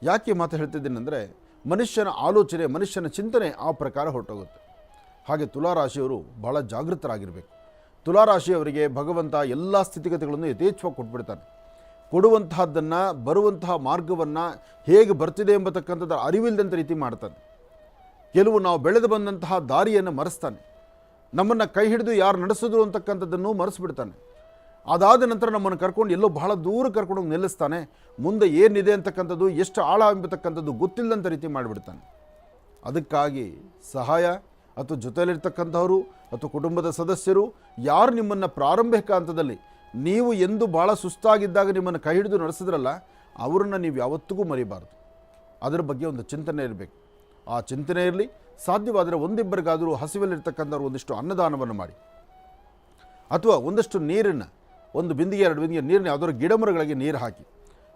A: ಯಾಕೆ ಮಾತು ಹೇಳ್ತಿದ್ದೀನಿ ಅಂದರೆ ಮನುಷ್ಯನ ಆಲೋಚನೆ, ಮನುಷ್ಯನ ಚಿಂತನೆ ಆ ಪ್ರಕಾರ ಹೊರಟೋಗುತ್ತೆ. ಹಾಗೆ ತುಲಾರಾಶಿಯವರು ಬಹಳ ಜಾಗೃತರಾಗಿರಬೇಕು. ತುಲಾರಾಶಿಯವರಿಗೆ ಭಗವಂತ ಎಲ್ಲ ಸ್ಥಿತಿಗತಿಗಳನ್ನು ಯಥೇಚ್ಛವಾಗಿ ಕೊಟ್ಬಿಡ್ತಾನೆ. ಕೊಡುವಂತಹದ್ದನ್ನು, ಬರುವಂತಹ ಮಾರ್ಗವನ್ನು ಹೇಗೆ ಬರ್ತಿದೆ ಎಂಬತಕ್ಕಂಥದ್ದು ಅರಿವಿಲ್ಲದಂಥ ರೀತಿ ಮಾಡ್ತಾನೆ. ಕೆಲವು ನಾವು ಬೆಳೆದು ಬಂದಂತಹ ದಾರಿಯನ್ನು ಮರೆಸ್ತಾನೆ. ನಮ್ಮನ್ನು ಕೈ ಹಿಡಿದು ಯಾರು ನಡೆಸಿದ್ರು ಅಂತಕ್ಕಂಥದ್ದನ್ನು ಮರೆಸ್ಬಿಡ್ತಾನೆ. ಅದಾದ ನಂತರ ನಮ್ಮನ್ನು ಕರ್ಕೊಂಡು ಎಲ್ಲೋ ಬಹಳ ದೂರ ಕರ್ಕೊಂಡು ಹೋಗಿ ನಿಲ್ಲಿಸ್ತಾನೆ. ಮುಂದೆ ಏನಿದೆ ಅಂತಕ್ಕಂಥದ್ದು, ಎಷ್ಟು ಆಳ ಎಂಬತಕ್ಕಂಥದ್ದು ಗೊತ್ತಿಲ್ಲದಂಥ ರೀತಿ ಮಾಡಿಬಿಡ್ತಾನೆ. ಅದಕ್ಕಾಗಿ ಸಹಾಯ, ಅಥವಾ ಜೊತೆಯಲ್ಲಿರ್ತಕ್ಕಂಥವರು, ಅಥವಾ ಕುಟುಂಬದ ಸದಸ್ಯರು, ಯಾರು ನಿಮ್ಮನ್ನು ಪ್ರಾರಂಭಿಕ ಹಂತದಲ್ಲಿ ನೀವು ಎಂದು ಭಾಳ ಸುಸ್ತಾಗಿದ್ದಾಗ ನಿಮ್ಮನ್ನು ಕೈ ಹಿಡಿದು ನಡೆಸಿದ್ರಲ್ಲ, ಅವರನ್ನು ನೀವು ಯಾವತ್ತಿಗೂ ಮರಿಬಾರ್ದು. ಅದರ ಬಗ್ಗೆ ಒಂದು ಚಿಂತನೆ ಇರಬೇಕು. ಆ ಚಿಂತನೆ ಇರಲಿ, ಸಾಧ್ಯವಾದರೆ ಒಂದಿಬ್ಬರಿಗಾದರೂ ಹಸಿವಲ್ಲಿರ್ತಕ್ಕಂಥವ್ರು ಒಂದಿಷ್ಟು ಅನ್ನದಾನವನ್ನು ಮಾಡಿ. ಅಥವಾ ಒಂದಷ್ಟು ನೀರನ್ನು ಒಂದು ಬಿಂದಿಗೆ, ಎರಡು ಬಿಂದಿಗೆ ನೀರನ್ನ ಯಾವುದಾದ್ರು ಗಿಡಮರಗಳಿಗೆ ನೀರು ಹಾಕಿ.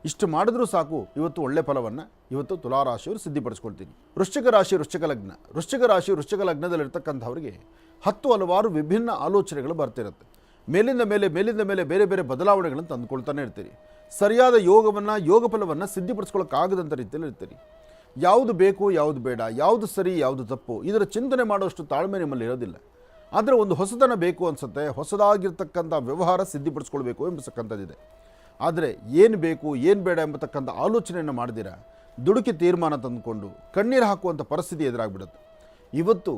A: ಇಷ್ಟು ಮಾಡಿದ್ರೂ ಸಾಕು, ಇವತ್ತು ಒಳ್ಳೆ ಫಲವನ್ನು ಇವತ್ತು ತುಲಾರಾಶಿಯವರು ಸಿದ್ಧಿಪಡಿಸ್ಕೊಳ್ತೀನಿ. ವೃಶ್ಚಿಕ ರಾಶಿ, ವೃಶ್ಚಿಕ ಲಗ್ನ. ವೃಶ್ಚಿಕ ರಾಶಿ, ವೃಶ್ಚಿಕ ಲಗ್ನದಲ್ಲಿರ್ತಕ್ಕಂಥವ್ರಿಗೆ ಹತ್ತು ಹಲವಾರು ವಿಭಿನ್ನ ಆಲೋಚನೆಗಳು ಬರ್ತಿರುತ್ತೆ. ಮೇಲಿಂದ ಮೇಲೆ ಮೇಲಿಂದ ಮೇಲೆ ಬೇರೆ ಬೇರೆ ಬದಲಾವಣೆಗಳನ್ನು ತಂದುಕೊಳ್ತಾನೆ ಇರ್ತೀರಿ. ಸರಿಯಾದ ಯೋಗವನ್ನು, ಯೋಗ ಫಲವನ್ನು ಸಿದ್ಧಿಪಡಿಸ್ಕೊಳ್ಳೋಕ್ಕಾಗದಂಥ ರೀತಿಯಲ್ಲಿ ಇರ್ತೀರಿ. ಯಾವುದು ಬೇಕು, ಯಾವುದು ಬೇಡ, ಯಾವುದು ಸರಿ, ಯಾವುದು ತಪ್ಪು, ಇದರ ಚಿಂತನೆ ಮಾಡುವಷ್ಟು ತಾಳ್ಮೆ ನಿಮ್ಮಲ್ಲಿ ಇರೋದಿಲ್ಲ. ಆದರೆ ಒಂದು ಹೊಸತನ ಬೇಕು ಅನಿಸುತ್ತೆ, ಹೊಸದಾಗಿರ್ತಕ್ಕಂಥ ವ್ಯವಹಾರ ಸಿದ್ಧಿಪಡಿಸ್ಕೊಳ್ಬೇಕು ಎಂಬತಕ್ಕಂಥದ್ದಿದೆ. ಆದರೆ ಏನು ಬೇಕು, ಏನು ಬೇಡ ಎಂಬತಕ್ಕಂಥ ಆಲೋಚನೆಯನ್ನು ಮಾಡಿದಿರ? ದುಡುಕಿ ತೀರ್ಮಾನ ತಂದುಕೊಂಡು, ಕಣ್ಣೀರು ಹಾಕುವಂಥ ಪರಿಸ್ಥಿತಿ ಎದುರಾಗ್ಬಿಡುತ್ತೆ. ಇವತ್ತು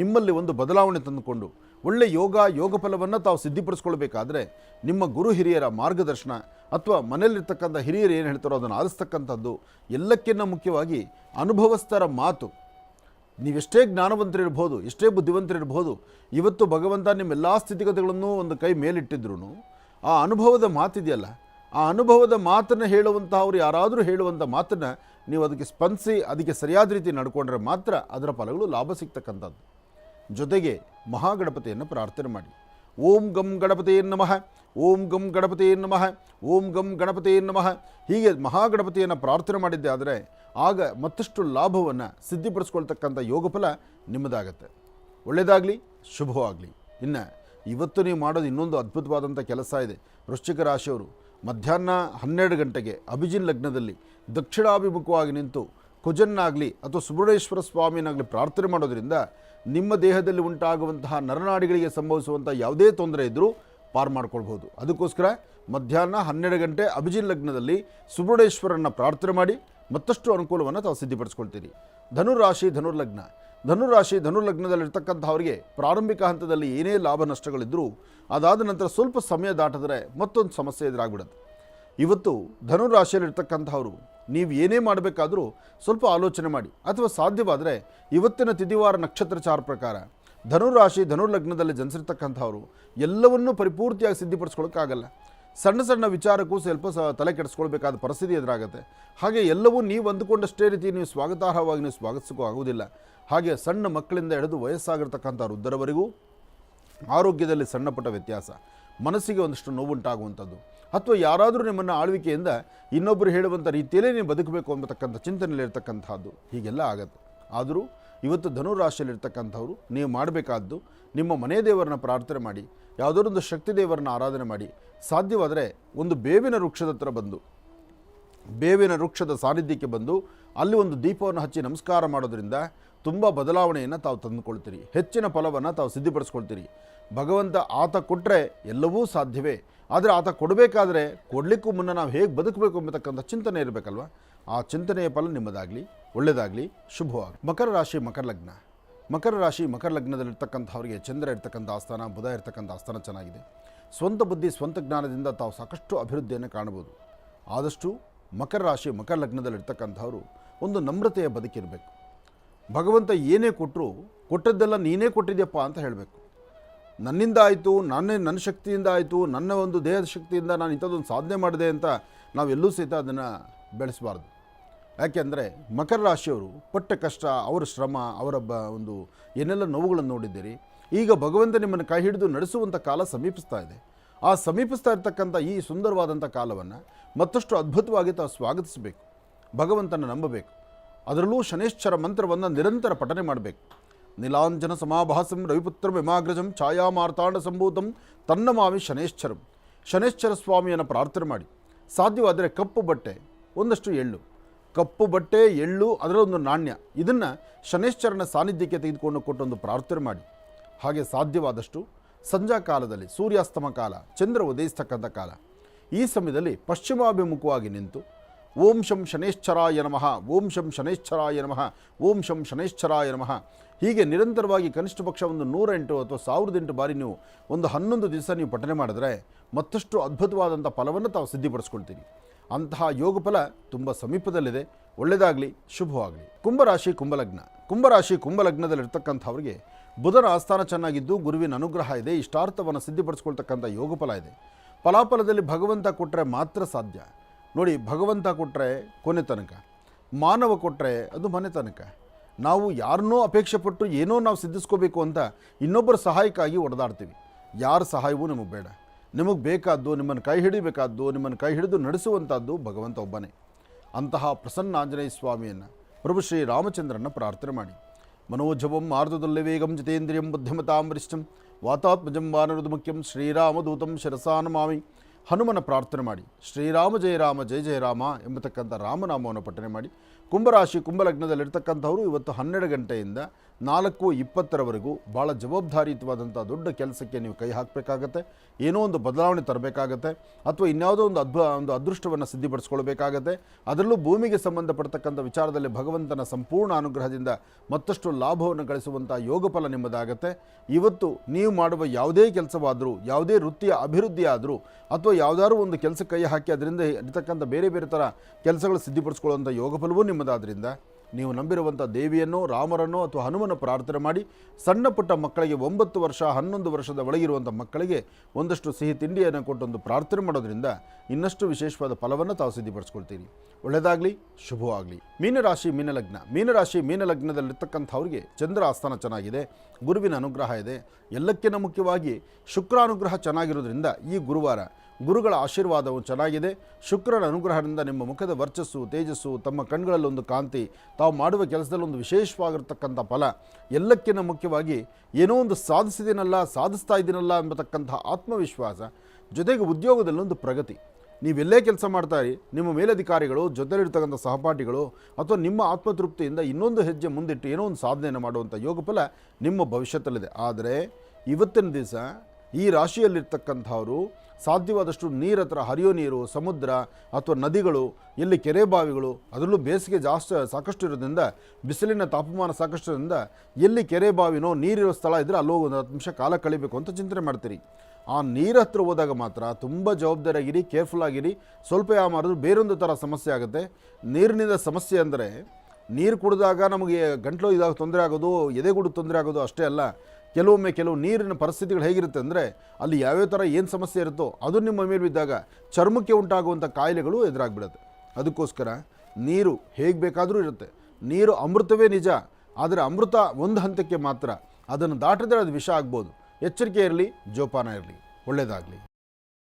A: ನಿಮ್ಮಲ್ಲಿ ಒಂದು ಬದಲಾವಣೆ ತಂದುಕೊಂಡು ಒಳ್ಳೆಯ ಯೋಗ ಯೋಗ ಫಲವನ್ನು ತಾವು ಸಿದ್ಧಿಪಡಿಸ್ಕೊಳ್ಬೇಕಾದ್ರೆ ನಿಮ್ಮ ಗುರು ಹಿರಿಯರ ಮಾರ್ಗದರ್ಶನ ಅಥವಾ ಮನೆಯಲ್ಲಿರ್ತಕ್ಕಂಥ ಹಿರಿಯರು ಏನು ಹೇಳ್ತಾರೋ ಅದನ್ನು ಆಲಿಸ್ತಕ್ಕಂಥದ್ದು ಎಲ್ಲಕ್ಕಿಂತ ಮುಖ್ಯವಾಗಿ ಅನುಭವಸ್ಥರ ಮಾತು. ನೀವೆಷ್ಟೇ ಜ್ಞಾನವಂತರಿರ್ಬೋದು, ಎಷ್ಟೇ ಬುದ್ಧಿವಂತರಿರ್ಬೋದು, ಇವತ್ತು ಭಗವಂತ ನಿಮ್ಮೆಲ್ಲ ಸ್ಥಿತಿಗತಿಗಳನ್ನು ಒಂದು ಕೈ ಮೇಲಿಟ್ಟಿದ್ರು ಆ ಅನುಭವದ ಮಾತಿದೆಯಲ್ಲ, ಆ ಅನುಭವದ ಮಾತನ್ನು ಹೇಳುವಂತಹವ್ರು ಯಾರಾದರೂ ಹೇಳುವಂಥ ಮಾತನ್ನು ನೀವು ಅದಕ್ಕೆ ಸ್ಪಂದಿಸಿ, ಅದಕ್ಕೆ ಸರಿಯಾದ ರೀತಿ ನಡ್ಕೊಂಡ್ರೆ ಮಾತ್ರ ಅದರ ಫಲಗಳು ಲಾಭ ಸಿಗ್ತಕ್ಕಂಥದ್ದು. ಜೊತೆಗೆ ಮಹಾಗಣಪತಿಯನ್ನು ಪ್ರಾರ್ಥನೆ ಮಾಡಿ. ಓಂ ಗಂ ಗಣಪತೇ ನಮಃ, ಓಂ ಗಂ ಗಣಪತೇ ನಮಃ, ಓಂ ಗಂ ಗಣಪತೇ ನಮಃ. ಹೀಗೆ ಮಹಾಗಣಪತಿಯನ್ನು ಪ್ರಾರ್ಥನೆ ಮಾಡಿದ್ದೆ ಆದರೆ ಆಗ ಮತ್ತಷ್ಟು ಲಾಭವನ್ನು ಸಿದ್ಧಿಪಡಿಸ್ಕೊಳ್ತಕ್ಕಂಥ ಯೋಗಫಲ ನಿಮ್ಮದಾಗತ್ತೆ. ಒಳ್ಳೆಯದಾಗಲಿ, ಶುಭವಾಗಲಿ. ಇನ್ನು ಇವತ್ತು ನೀವು ಮಾಡೋದು ಇನ್ನೊಂದು ಅದ್ಭುತವಾದಂಥ ಕೆಲಸ ಇದೆ. ವೃಶ್ಚಿಕ ರಾಶಿಯವರು ಮಧ್ಯಾಹ್ನ ಹನ್ನೆರಡು ಗಂಟೆಗೆ ಅಭಿಜಿನ್ ಲಗ್ನದಲ್ಲಿ ದಕ್ಷಿಣಾಭಿಮುಖವಾಗಿ ನಿಂತು ಕುಜನ್ನಾಗಲಿ ಅಥವಾ ಸುಬ್ರಹ್ಮಣ್ಯೇಶ್ವರ ಸ್ವಾಮಿನಾಗಲಿ ಪ್ರಾರ್ಥನೆ ಮಾಡೋದ್ರಿಂದ ನಿಮ್ಮ ದೇಹದಲ್ಲಿ ಉಂಟಾಗುವಂತಹ ನರನಾಡಿಗಳಿಗೆ ಸಂಭವಿಸುವಂಥ ಯಾವುದೇ ತೊಂದರೆ ಇದ್ದರೂ ಪಾರು ಮಾಡ್ಕೊಳ್ಬೋದು ಅದಕ್ಕೋಸ್ಕರ ಮಧ್ಯಾಹ್ನ ಹನ್ನೆರಡು ಗಂಟೆ ಅಭಿಜಿನ್ ಲಗ್ನದಲ್ಲಿ ಸುಬ್ರಹ್ಮಣ್ಯೇಶ್ವರನ್ನ ಪ್ರಾರ್ಥನೆ ಮಾಡಿ ಮತ್ತಷ್ಟು ಅನುಕೂಲವನ್ನು ತಾವು ಸಿದ್ಧಪಡಿಸ್ಕೊಳ್ತೀರಿ. ಧನುರಾಶಿ ಧನುರ್ಲಗ್ನ. ಧನುರಾಶಿ ಧನುರ್ಲಗ್ನದಲ್ಲಿರ್ತಕ್ಕಂಥವರಿಗೆ ಪ್ರಾರಂಭಿಕ ಹಂತದಲ್ಲಿ ಏನೇ ಲಾಭ ನಷ್ಟಗಳಿದ್ದರೂ ಅದಾದ ನಂತರ ಸ್ವಲ್ಪ ಸಮಯ ದಾಟಿದ್ರೆ ಮತ್ತೊಂದು ಸಮಸ್ಯೆ ಎದುರಾಗ್ಬಿಡುತ್ತೆ. ಇವತ್ತು ಧನುರಾಶಿಯಲ್ಲಿರ್ತಕ್ಕಂಥವ್ರು ನೀವು ಏನೇ ಮಾಡಬೇಕಾದರೂ ಸ್ವಲ್ಪ ಆಲೋಚನೆ ಮಾಡಿ ಅಥವಾ ಸಾಧ್ಯವಾದರೆ ಇವತ್ತಿನ ತಿಥಿವಾರ ನಕ್ಷತ್ರಚಾರ ಪ್ರಕಾರ ಧನುರಾಶಿ ಧನುರ್ಲಗ್ನದಲ್ಲಿ ಜನಿಸಿರ್ತಕ್ಕಂಥವ್ರು ಎಲ್ಲವನ್ನೂ ಪರಿಪೂರ್ತಿಯಾಗಿ ಸಿದ್ಧಿಪಡಿಸ್ಕೊಳ್ಳೋಕ್ಕಾಗಲ್ಲ ಸಣ್ಣ ಸಣ್ಣ ವಿಚಾರಕ್ಕೂ ಸ್ವಲ್ಪ ಸ ತಲೆ ಕೆಡಿಸ್ಕೊಳ್ಬೇಕಾದ ಪರಿಸ್ಥಿತಿ ಎದುರಾಗುತ್ತೆ. ಹಾಗೆ ಎಲ್ಲವೂ ನೀವು ಅಂದುಕೊಂಡಷ್ಟೇ ರೀತಿ ನೀವು ಸ್ವಾಗತಾರ್ಹವಾಗಿ ನೀವು ಸ್ವಾಗತಿಸೋಕ್ಕೂ ಆಗುವುದಿಲ್ಲ. ಹಾಗೆ ಸಣ್ಣ ಮಕ್ಕಳಿಂದ ಹಿಡಿದು ವಯಸ್ಸಾಗಿರ್ತಕ್ಕಂಥ ವೃದ್ಧರವರೆಗೂ ಆರೋಗ್ಯದಲ್ಲಿ ಸಣ್ಣಪುಟ್ಟ ವ್ಯತ್ಯಾಸ. ಮನಸ್ಸಿಗೆ ಒಂದಷ್ಟು ನೋವುಂಟಾಗುವಂಥದ್ದು. ಅಥವಾ ಯಾರಾದರೂ ನಿಮ್ಮನ್ನು ಆಳ್ವಿಕೆಯಿಂದ ಇನ್ನೊಬ್ಬರು ಹೇಳುವಂಥ ರೀತಿಯಲ್ಲೇ ನೀವು ಬದುಕಬೇಕು ಅನ್ನತಕ್ಕಂಥ ಚಿಂತನೆಯಲ್ಲಿರ್ತಕ್ಕಂಥದ್ದು. ಹೀಗೆಲ್ಲ ಆಗತ್ತೆ. ಆದರೂ ಇವತ್ತು ಧನುರಾಶಿಯಲ್ಲಿರ್ತಕ್ಕಂಥವ್ರು ನೀವು ಮಾಡಬೇಕಾದ್ದು ನಿಮ್ಮ ಮನೆ ದೇವರನ್ನ ಪ್ರಾರ್ಥನೆ ಮಾಡಿ ಯಾವುದೋ ಒಂದು ಶಕ್ತಿ ದೇವರನ್ನ ಆರಾಧನೆ ಮಾಡಿ, ಸಾಧ್ಯವಾದರೆ ಒಂದು ಬೇವಿನ ವೃಕ್ಷದ ಹತ್ರ ಬಂದು, ಬೇವಿನ ವೃಕ್ಷದ ಸಾನ್ನಿಧ್ಯಕ್ಕೆ ಬಂದು ಅಲ್ಲಿ ಒಂದು ದೀಪವನ್ನು ಹಚ್ಚಿ ನಮಸ್ಕಾರ ಮಾಡೋದ್ರಿಂದ ತುಂಬ ಬದಲಾವಣೆಯನ್ನು ತಾವು ತಂದುಕೊಳ್ತೀರಿ. ಹೆಚ್ಚಿನ ಫಲವನ್ನು ತಾವು ಸಿದ್ಧಪಡಿಸ್ಕೊಳ್ತೀರಿ. ಭಗವಂತ ಆತ ಕೊಟ್ಟರೆ ಎಲ್ಲವೂ ಸಾಧ್ಯವೇ. ಆದರೆ ಆತ ಕೊಡಬೇಕಾದ್ರೆ ಕೊಡಲಿಕ್ಕೂ ಮುನ್ನ ನಾವು ಹೇಗೆ ಬದುಕಬೇಕು ಎಂಬತಕ್ಕಂಥ ಚಿಂತನೆ ಇರಬೇಕಲ್ವ? ಆ ಚಿಂತನೆಯ ಫಲ ನಿಮ್ಮದಾಗಲಿ ಒಳ್ಳೆಯದಾಗಲಿ ಶುಭವಾಗಲಿ. ಮಕರ ರಾಶಿ, ಮಕರ ಲಗ್ನ. ಮಕರ ರಾಶಿ, ಮಕರ ಲಗ್ನದಲ್ಲಿರ್ತಕ್ಕಂಥವ್ರಿಗೆ ಚಂದ್ರ ಇರ್ತಕ್ಕಂಥ ಆಸ್ಥಾನ, ಬುಧ ಇರ್ತಕ್ಕಂಥ ಆಸ್ಥಾನ ಚೆನ್ನಾಗಿದೆ. ಸ್ವಂತ ಬುದ್ಧಿ, ಸ್ವಂತ ಜ್ಞಾನದಿಂದ ತಾವು ಸಾಕಷ್ಟು ಅಭಿವೃದ್ಧಿಯನ್ನು ಕಾಣಬಹುದು. ಆದಷ್ಟು ಮಕರ ರಾಶಿ, ಮಕರ ಲಗ್ನದಲ್ಲಿರ್ತಕ್ಕಂಥವರು ಒಂದು ನಮ್ರತೆಯ ಬದುಕಿರಬೇಕು. ಭಗವಂತ ಏನೇ ಕೊಟ್ಟರು ಕೊಟ್ಟದ್ದೆಲ್ಲ ನೀನೇ ಕೊಟ್ಟಿದ್ಯಪ್ಪ ಅಂತ ಹೇಳಬೇಕು. ನನ್ನಿಂದ ಆಯಿತು, ನಾನೇ ನನ್ನ ಶಕ್ತಿಯಿಂದ ಆಯಿತು, ನನ್ನ ಒಂದು ದೇಹದ ಶಕ್ತಿಯಿಂದ ನಾನು ಇಂಥದ್ದೊಂದು ಸಾಧನೆ ಮಾಡಿದೆ ಅಂತ ನಾವೆಲ್ಲೂ ಸಹಿತ ಅದನ್ನು ಬೆಳೆಸಬಾರ್ದು. ಯಾಕೆಂದರೆ ಮಕರ ರಾಶಿಯವರು ಪಟ್ಟ ಕಷ್ಟ, ಅವರ ಶ್ರಮ, ಅವರ ಬ ಒಂದು ಏನೆಲ್ಲ ನೋವುಗಳನ್ನು ನೋಡಿದ್ದೀರಿ, ಈಗ ಭಗವಂತ ನಿಮ್ಮನ್ನು ಕೈ ಹಿಡಿದು ನಡೆಸುವಂಥ ಕಾಲ ಸಮೀಪಿಸ್ತಾ ಇದೆ. ಆ ಸಮೀಪಿಸ್ತಾ ಇರ್ತಕ್ಕಂಥ ಈ ಸುಂದರವಾದಂಥ ಕಾಲವನ್ನು ಮತ್ತಷ್ಟು ಅದ್ಭುತವಾಗಿ ತಾವು ಸ್ವಾಗತಿಸಬೇಕು. ಭಗವಂತನ ನಂಬಬೇಕು. ಅದರಲ್ಲೂ ಶನೇಶ್ವರ ಮಂತ್ರವನ್ನು ನಿರಂತರ ಪಠನೆ ಮಾಡಬೇಕು. ನೀಲಾಂಜನ ಸಮಾಭಾಸಂ ರವಿಪುತ್ರ ವಿಮಾಗ್ರಜಂ ಛಾಯಾಮಾರ್ತಾಂಡ ಸಂಭೂತಂ ತನ್ನಮಾವಿ ಶನೇಶ್ವರಂ. ಶನೇಶ್ವರ ಸ್ವಾಮಿಯನ್ನು ಪ್ರಾರ್ಥನೆ ಮಾಡಿ. ಸಾಧ್ಯವಾದರೆ ಕಪ್ಪು ಬಟ್ಟೆ, ಒಂದಷ್ಟು ಎಳ್ಳು. ಕಪ್ಪು ಬಟ್ಟೆ, ಎಳ್ಳು ಅದರ ಒಂದು ನಾಣ್ಯ. ಇದನ್ನು ಶನೇಶ್ವರನ ಸಾನ್ನಿಧ್ಯಕ್ಕೆ ತೆಗೆದುಕೊಂಡು ಕೊಟ್ಟೊಂದು ಪ್ರಾರ್ಥನೆ ಮಾಡಿ. ಹಾಗೆ ಸಾಧ್ಯವಾದಷ್ಟು ಸಂಜಾ ಕಾಲದಲ್ಲಿ ಸೂರ್ಯಾಸ್ತಮ ಕಾಲ, ಚಂದ್ರ ಉದಯಿಸ್ತಕ್ಕಂಥ ಕಾಲ. ಈ ಸಮಯದಲ್ಲಿ ಪಶ್ಚಿಮಾಭಿಮುಖವಾಗಿ ನಿಂತು ಓಂ ಶಂ ಶನೇಶ್ಚರಾಯ ನಮಃ, ಓಂ ಶಂ ಶನೇಶ್ಚರಾಯ ನಮಃ, ಓಂ ಶಂ ಶನೇಶ್ಚರಾಯ ನಮಃ. ಹೀಗೆ ನಿರಂತರವಾಗಿ ಕನಿಷ್ಠ ಪಕ್ಷ ಒಂದು ನೂರೆಂಟು ಅಥವಾ ಸಾವಿರದ ಎಂಟು ಬಾರಿ ನೀವು ಒಂದು ಹನ್ನೊಂದು ದಿವಸ ನೀವು ಪಠನೆ ಮಾಡಿದ್ರೆ ಮತ್ತಷ್ಟು ಅದ್ಭುತವಾದಂಥ ಫಲವನ್ನು ತಾವು ಸಿದ್ಧಿಪಡಿಸ್ಕೊಳ್ತೀರಿ. ಅಂತಹ ಯೋಗ ಫಲ ತುಂಬ ಸಮೀಪದಲ್ಲಿದೆ. ಒಳ್ಳೆಯದಾಗಲಿ, ಶುಭವಾಗಲಿ. ಕುಂಭರಾಶಿ, ಕುಂಭಲಗ್ನ. ಕುಂಭರಾಶಿ, ಕುಂಭಲಗ್ನದಲ್ಲಿರ್ತಕ್ಕಂಥವ್ರಿಗೆ ಬುಧನ ಆಸ್ಥಾನ ಚೆನ್ನಾಗಿದ್ದು ಗುರುವಿನ ಅನುಗ್ರಹ ಇದೆ, ಇಷ್ಟಾರ್ಥವನ್ನು ಸಿದ್ಧಿಪಡಿಸ್ಕೊಳ್ತಕ್ಕಂಥ ಯೋಗ ಫಲ ಇದೆ. ಫಲಾಫಲದಲ್ಲಿ ಭಗವಂತ ಕೊಟ್ಟರೆ ಮಾತ್ರ ಸಾಧ್ಯ. ನೋಡಿ ಭಗವಂತ ಕೊಟ್ಟರೆ ಕೊನೆ ತನಕ, ಮಾನವ ಕೊಟ್ಟರೆ ಅದು ಮನೆ ತನಕ. ನಾವು ಯಾರನ್ನೋ ಅಪೇಕ್ಷೆ ಪಟ್ಟು ಏನೋ ನಾವು ಸಿದ್ಧಿಸ್ಕೋಬೇಕು ಅಂತ ಇನ್ನೊಬ್ಬರ ಸಹಾಯಕ್ಕಾಗಿ ಒಡೆದಾಡ್ತೀವಿ. ಯಾರ ಸಹಾಯವೂ ನಮಗೆ ಬೇಡ. ನಿಮಗೆ ಬೇಕಾದ್ದು, ನಿಮ್ಮನ್ನು ಕೈ ಹಿಡಿಬೇಕಾದ್ದು, ನಿಮ್ಮನ್ನು ಕೈ ಹಿಡಿದು ನಡೆಸುವಂಥದ್ದು ಭಗವಂತ ಒಬ್ಬನೇ. ಅಂತಹ ಪ್ರಸನ್ನ ಆಂಜನೇಯ ಸ್ವಾಮಿಯನ್ನು ಪ್ರಭು ಶ್ರೀ ರಾಮಚಂದ್ರನ ಪ್ರಾರ್ಥನೆ ಮಾಡಿ. ಮನೋಜವಂ ಆರ್ದದಲ್ಲಿ ವೇಗಂ ಜಿತೇಂದ್ರಿಯಂ ಬುದ್ಧಿಮತಾಂ ವರಿಷ್ಠಂ ವಾತಾತ್ಮಜಂ ವಾನರುದು ಮುಖ್ಯಂ ಶ್ರೀರಾಮದೂತಂ ಶಿರಸಾನಮಾಮಿ. ಹನುಮನ ಪ್ರಾರ್ಥನೆ ಮಾಡಿ. ಶ್ರೀರಾಮ ಜಯ ರಾಮ ಜಯ ಜಯ ಎಂಬತಕ್ಕಂಥ ರಾಮನಾಮವನ್ನು ಪಠನೆ ಮಾಡಿ. ಕುಂಭರಾಶಿ, ಕುಂಭಲಗ್ನದಲ್ಲಿರ್ತಕ್ಕಂಥವರು ಇವತ್ತು ಹನ್ನೆರಡು ಗಂಟೆಯಿಂದ ನಾಲ್ಕು ಇಪ್ಪತ್ತರವರೆಗೂ ಭಾಳ ಜವಾಬ್ದಾರಿಯುತವಾದಂಥ ದೊಡ್ಡ ಕೆಲಸಕ್ಕೆ ನೀವು ಕೈ ಹಾಕಬೇಕಾಗತ್ತೆ. ಏನೋ ಒಂದು ಬದಲಾವಣೆ ತರಬೇಕಾಗತ್ತೆ ಅಥವಾ ಇನ್ಯಾವುದೋ ಒಂದು ಅದ್ಭು, ಒಂದು ಅದೃಷ್ಟವನ್ನು ಸಿದ್ಧಿಪಡಿಸ್ಕೊಳ್ಬೇಕಾಗತ್ತೆ. ಅದರಲ್ಲೂ ಭೂಮಿಗೆ ಸಂಬಂಧಪಡ್ತಕ್ಕಂಥ ವಿಚಾರದಲ್ಲಿ ಭಗವಂತನ ಸಂಪೂರ್ಣ ಅನುಗ್ರಹದಿಂದ ಮತ್ತಷ್ಟು ಲಾಭವನ್ನು ಗಳಿಸುವಂಥ ಯೋಗ ಫಲ ನಿಮ್ಮದಾಗತ್ತೆ. ಇವತ್ತು ನೀವು ಮಾಡುವ ಯಾವುದೇ ಕೆಲಸವಾದರೂ, ಯಾವುದೇ ವೃತ್ತಿಯ ಅಭಿವೃದ್ಧಿ ಆದರೂ ಅಥವಾ ಯಾವುದಾದ್ರೂ ಒಂದು ಕೆಲಸ ಕೈ ಹಾಕಿ ಅದರಿಂದ ಇರ್ತಕ್ಕಂಥ ಬೇರೆ ಬೇರೆ ಥರ ಕೆಲಸಗಳು ಸಿದ್ಧಿಪಡಿಸ್ಕೊಳ್ಳುವಂಥ ಯೋಗ ಫಲವೂ ನಿಮ್ಮದಾದ್ರಿಂದ. ನೀವು ನಂಬಿರುವಂಥ ದೇವಿಯನ್ನು, ರಾಮರನ್ನು ಅಥವಾ ಹನುಮನ ಪ್ರಾರ್ಥನೆ ಮಾಡಿ ಸಣ್ಣ ಪುಟ್ಟ ಮಕ್ಕಳಿಗೆ ಒಂಬತ್ತು ವರ್ಷ, ಹನ್ನೊಂದು ವರ್ಷದ ಒಳಗಿರುವಂಥ ಮಕ್ಕಳಿಗೆ ಒಂದಷ್ಟು ಸಿಹಿ ತಿಂಡಿಯನ್ನು ಕೊಟ್ಟೊಂದು ಪ್ರಾರ್ಥನೆ ಮಾಡೋದ್ರಿಂದ ಇನ್ನಷ್ಟು ವಿಶೇಷವಾದ ಫಲವನ್ನು ತಾವು ಸಿದ್ಧಿಪಡಿಸ್ಕೊಳ್ತೀರಿ. ಒಳ್ಳೆಯದಾಗಲಿ, ಶುಭವಾಗಲಿ. ಮೀನರಾಶಿ, ಮೀನಲಗ್ನ. ಮೀನರಾಶಿ, ಮೀನಲಗ್ನದಲ್ಲಿರ್ತಕ್ಕಂಥವ್ರಿಗೆ ಚಂದ್ರ ಆಸ್ಥಾನ ಚೆನ್ನಾಗಿದೆ, ಗುರುವಿನ ಅನುಗ್ರಹ ಇದೆ. ಎಲ್ಲಕ್ಕಿಂತ ಮುಖ್ಯವಾಗಿ ಶುಕ್ರಾನುಗ್ರಹ ಚೆನ್ನಾಗಿರೋದ್ರಿಂದ ಈ ಗುರುವಾರ ಗುರುಗಳ ಆಶೀರ್ವಾದವು ಚೆನ್ನಾಗಿದೆ. ಶುಕ್ರನ ಅನುಗ್ರಹದಿಂದ ನಿಮ್ಮ ಮುಖದ ವರ್ಚಸ್ಸು, ತೇಜಸ್ಸು, ತಮ್ಮ ಕಣ್ಗಳಲ್ಲಿ ಒಂದು ಕಾಂತಿ, ತಾವು ಮಾಡುವ ಕೆಲಸದಲ್ಲಿ ಒಂದು ವಿಶೇಷವಾಗಿರ್ತಕ್ಕಂಥ ಫಲ. ಎಲ್ಲಕ್ಕಿಂತ ಮುಖ್ಯವಾಗಿ ಏನೋ ಒಂದು ಸಾಧಿಸಿದ್ದೀನಲ್ಲ ಸಾಧಿಸ್ತಾ ಇದ್ದೀನಲ್ಲ ಎಂಬತಕ್ಕಂಥ ಆತ್ಮವಿಶ್ವಾಸ, ಜೊತೆಗೆ ಉದ್ಯೋಗದಲ್ಲಿ ಒಂದು ಪ್ರಗತಿ ನೀವೆಲ್ಲೇ ಕೆಲಸ ಮಾಡ್ತಾರಿ ನಿಮ್ಮ ಮೇಲಧಿಕಾರಿಗಳು ಜೊತೆಲಿರ್ತಕ್ಕಂಥ ಸಹಪಾಠಿಗಳು ಅಥವಾ ನಿಮ್ಮ ಆತ್ಮತೃಪ್ತಿಯಿಂದ ಇನ್ನೊಂದು ಹೆಜ್ಜೆ ಮುಂದಿಟ್ಟು ಏನೋ ಒಂದು ಸಾಧನೆಯನ್ನು ಮಾಡುವಂಥ ಯೋಗ ಫಲ ನಿಮ್ಮ ಭವಿಷ್ಯದಲ್ಲಿದೆ. ಆದರೆ, ಇವತ್ತಿನ ದಿವಸ ಈ ರಾಶಿಯಲ್ಲಿರ್ತಕ್ಕಂಥವರು ಸಾಧ್ಯವಾದಷ್ಟು ನೀರ ಹತ್ರ ಹರಿಯೋ ನೀರು, ಸಮುದ್ರ ಅಥವಾ ನದಿಗಳು, ಎಲ್ಲಿ ಕೆರೆ ಬಾವಿಗಳು, ಅದರಲ್ಲೂ ಬೇಸಿಗೆ ಜಾಸ್ತಿ ಸಾಕಷ್ಟು ಇರೋದ್ರಿಂದ, ಬಿಸಿಲಿನ ತಾಪಮಾನ ಸಾಕಷ್ಟು ಇರೋದ್ರಿಂದ ಎಲ್ಲಿ ಕೆರೆ ಬಾವಿನೋ ನೀರಿರೋ ಸ್ಥಳ ಇದ್ದರೆ ಅಲ್ಲಿ ಹೋಗಿ ಒಂದು ಹತ್ತು ನಿಮಿಷ ಕಾಲ ಕಳಿಬೇಕು ಅಂತ ಚಿಂತನೆ ಮಾಡ್ತೀರಿ. ಆ ನೀರ ಹತ್ರ ಹೋದಾಗ ಮಾತ್ರ ತುಂಬ ಜವಾಬ್ದಾರಿಯಾಗಿರಿ ಕೇರ್ಫುಲ್ ಆಗಿರಿ. ಸ್ವಲ್ಪ ಯಾವ ಮಾಡಿದ್ರು ಬೇರೊಂದು ಥರ ಸಮಸ್ಯೆ ಆಗುತ್ತೆ. ನೀರಿನಿಂದ ಸಮಸ್ಯೆ ಅಂದರೆ ನೀರು ಕುಡಿದಾಗ ನಮಗೆ ಗಂಟ್ಲು ಇದಾಗ ತೊಂದರೆ ಆಗೋದು, ಎದೆಗುಡು ತೊಂದರೆ ಆಗೋದು ಅಷ್ಟೇ ಅಲ್ಲ. ಕೆಲವೊಮ್ಮೆ ಕೆಲವು ನೀರಿನ ಪರಿಸ್ಥಿತಿಗಳು ಹೇಗಿರುತ್ತೆ ಅಂದರೆ ಅಲ್ಲಿ ಯಾವ್ಯಾವ ಥರ ಏನು ಸಮಸ್ಯೆ ಇರುತ್ತೋ ಅದು ನಿಮ್ಮ ಮೇಲೆ ಬಿದ್ದಾಗ ಚರ್ಮಕ್ಕೆ ಉಂಟಾಗುವಂಥ ಕಾಯಿಲೆಗಳು ಎದುರಾಗ್ಬಿಡುತ್ತೆ. ಅದಕ್ಕೋಸ್ಕರ ನೀರು ಹೇಗೆ ಬೇಕಾದರೂ ಇರುತ್ತೆ. ನೀರು ಅಮೃತವೇ ನಿಜ, ಆದರೆ ಅಮೃತ ಒಂದು ಹಂತಕ್ಕೆ ಮಾತ್ರ. ಅದನ್ನು ದಾಟಿದ್ರೆ ಅದು ವಿಷ ಆಗ್ಬೋದು. ಎಚ್ಚರಿಕೆ ಇರಲಿ, ಜೋಪಾನ ಇರಲಿ. ಒಳ್ಳೆಯದಾಗಲಿ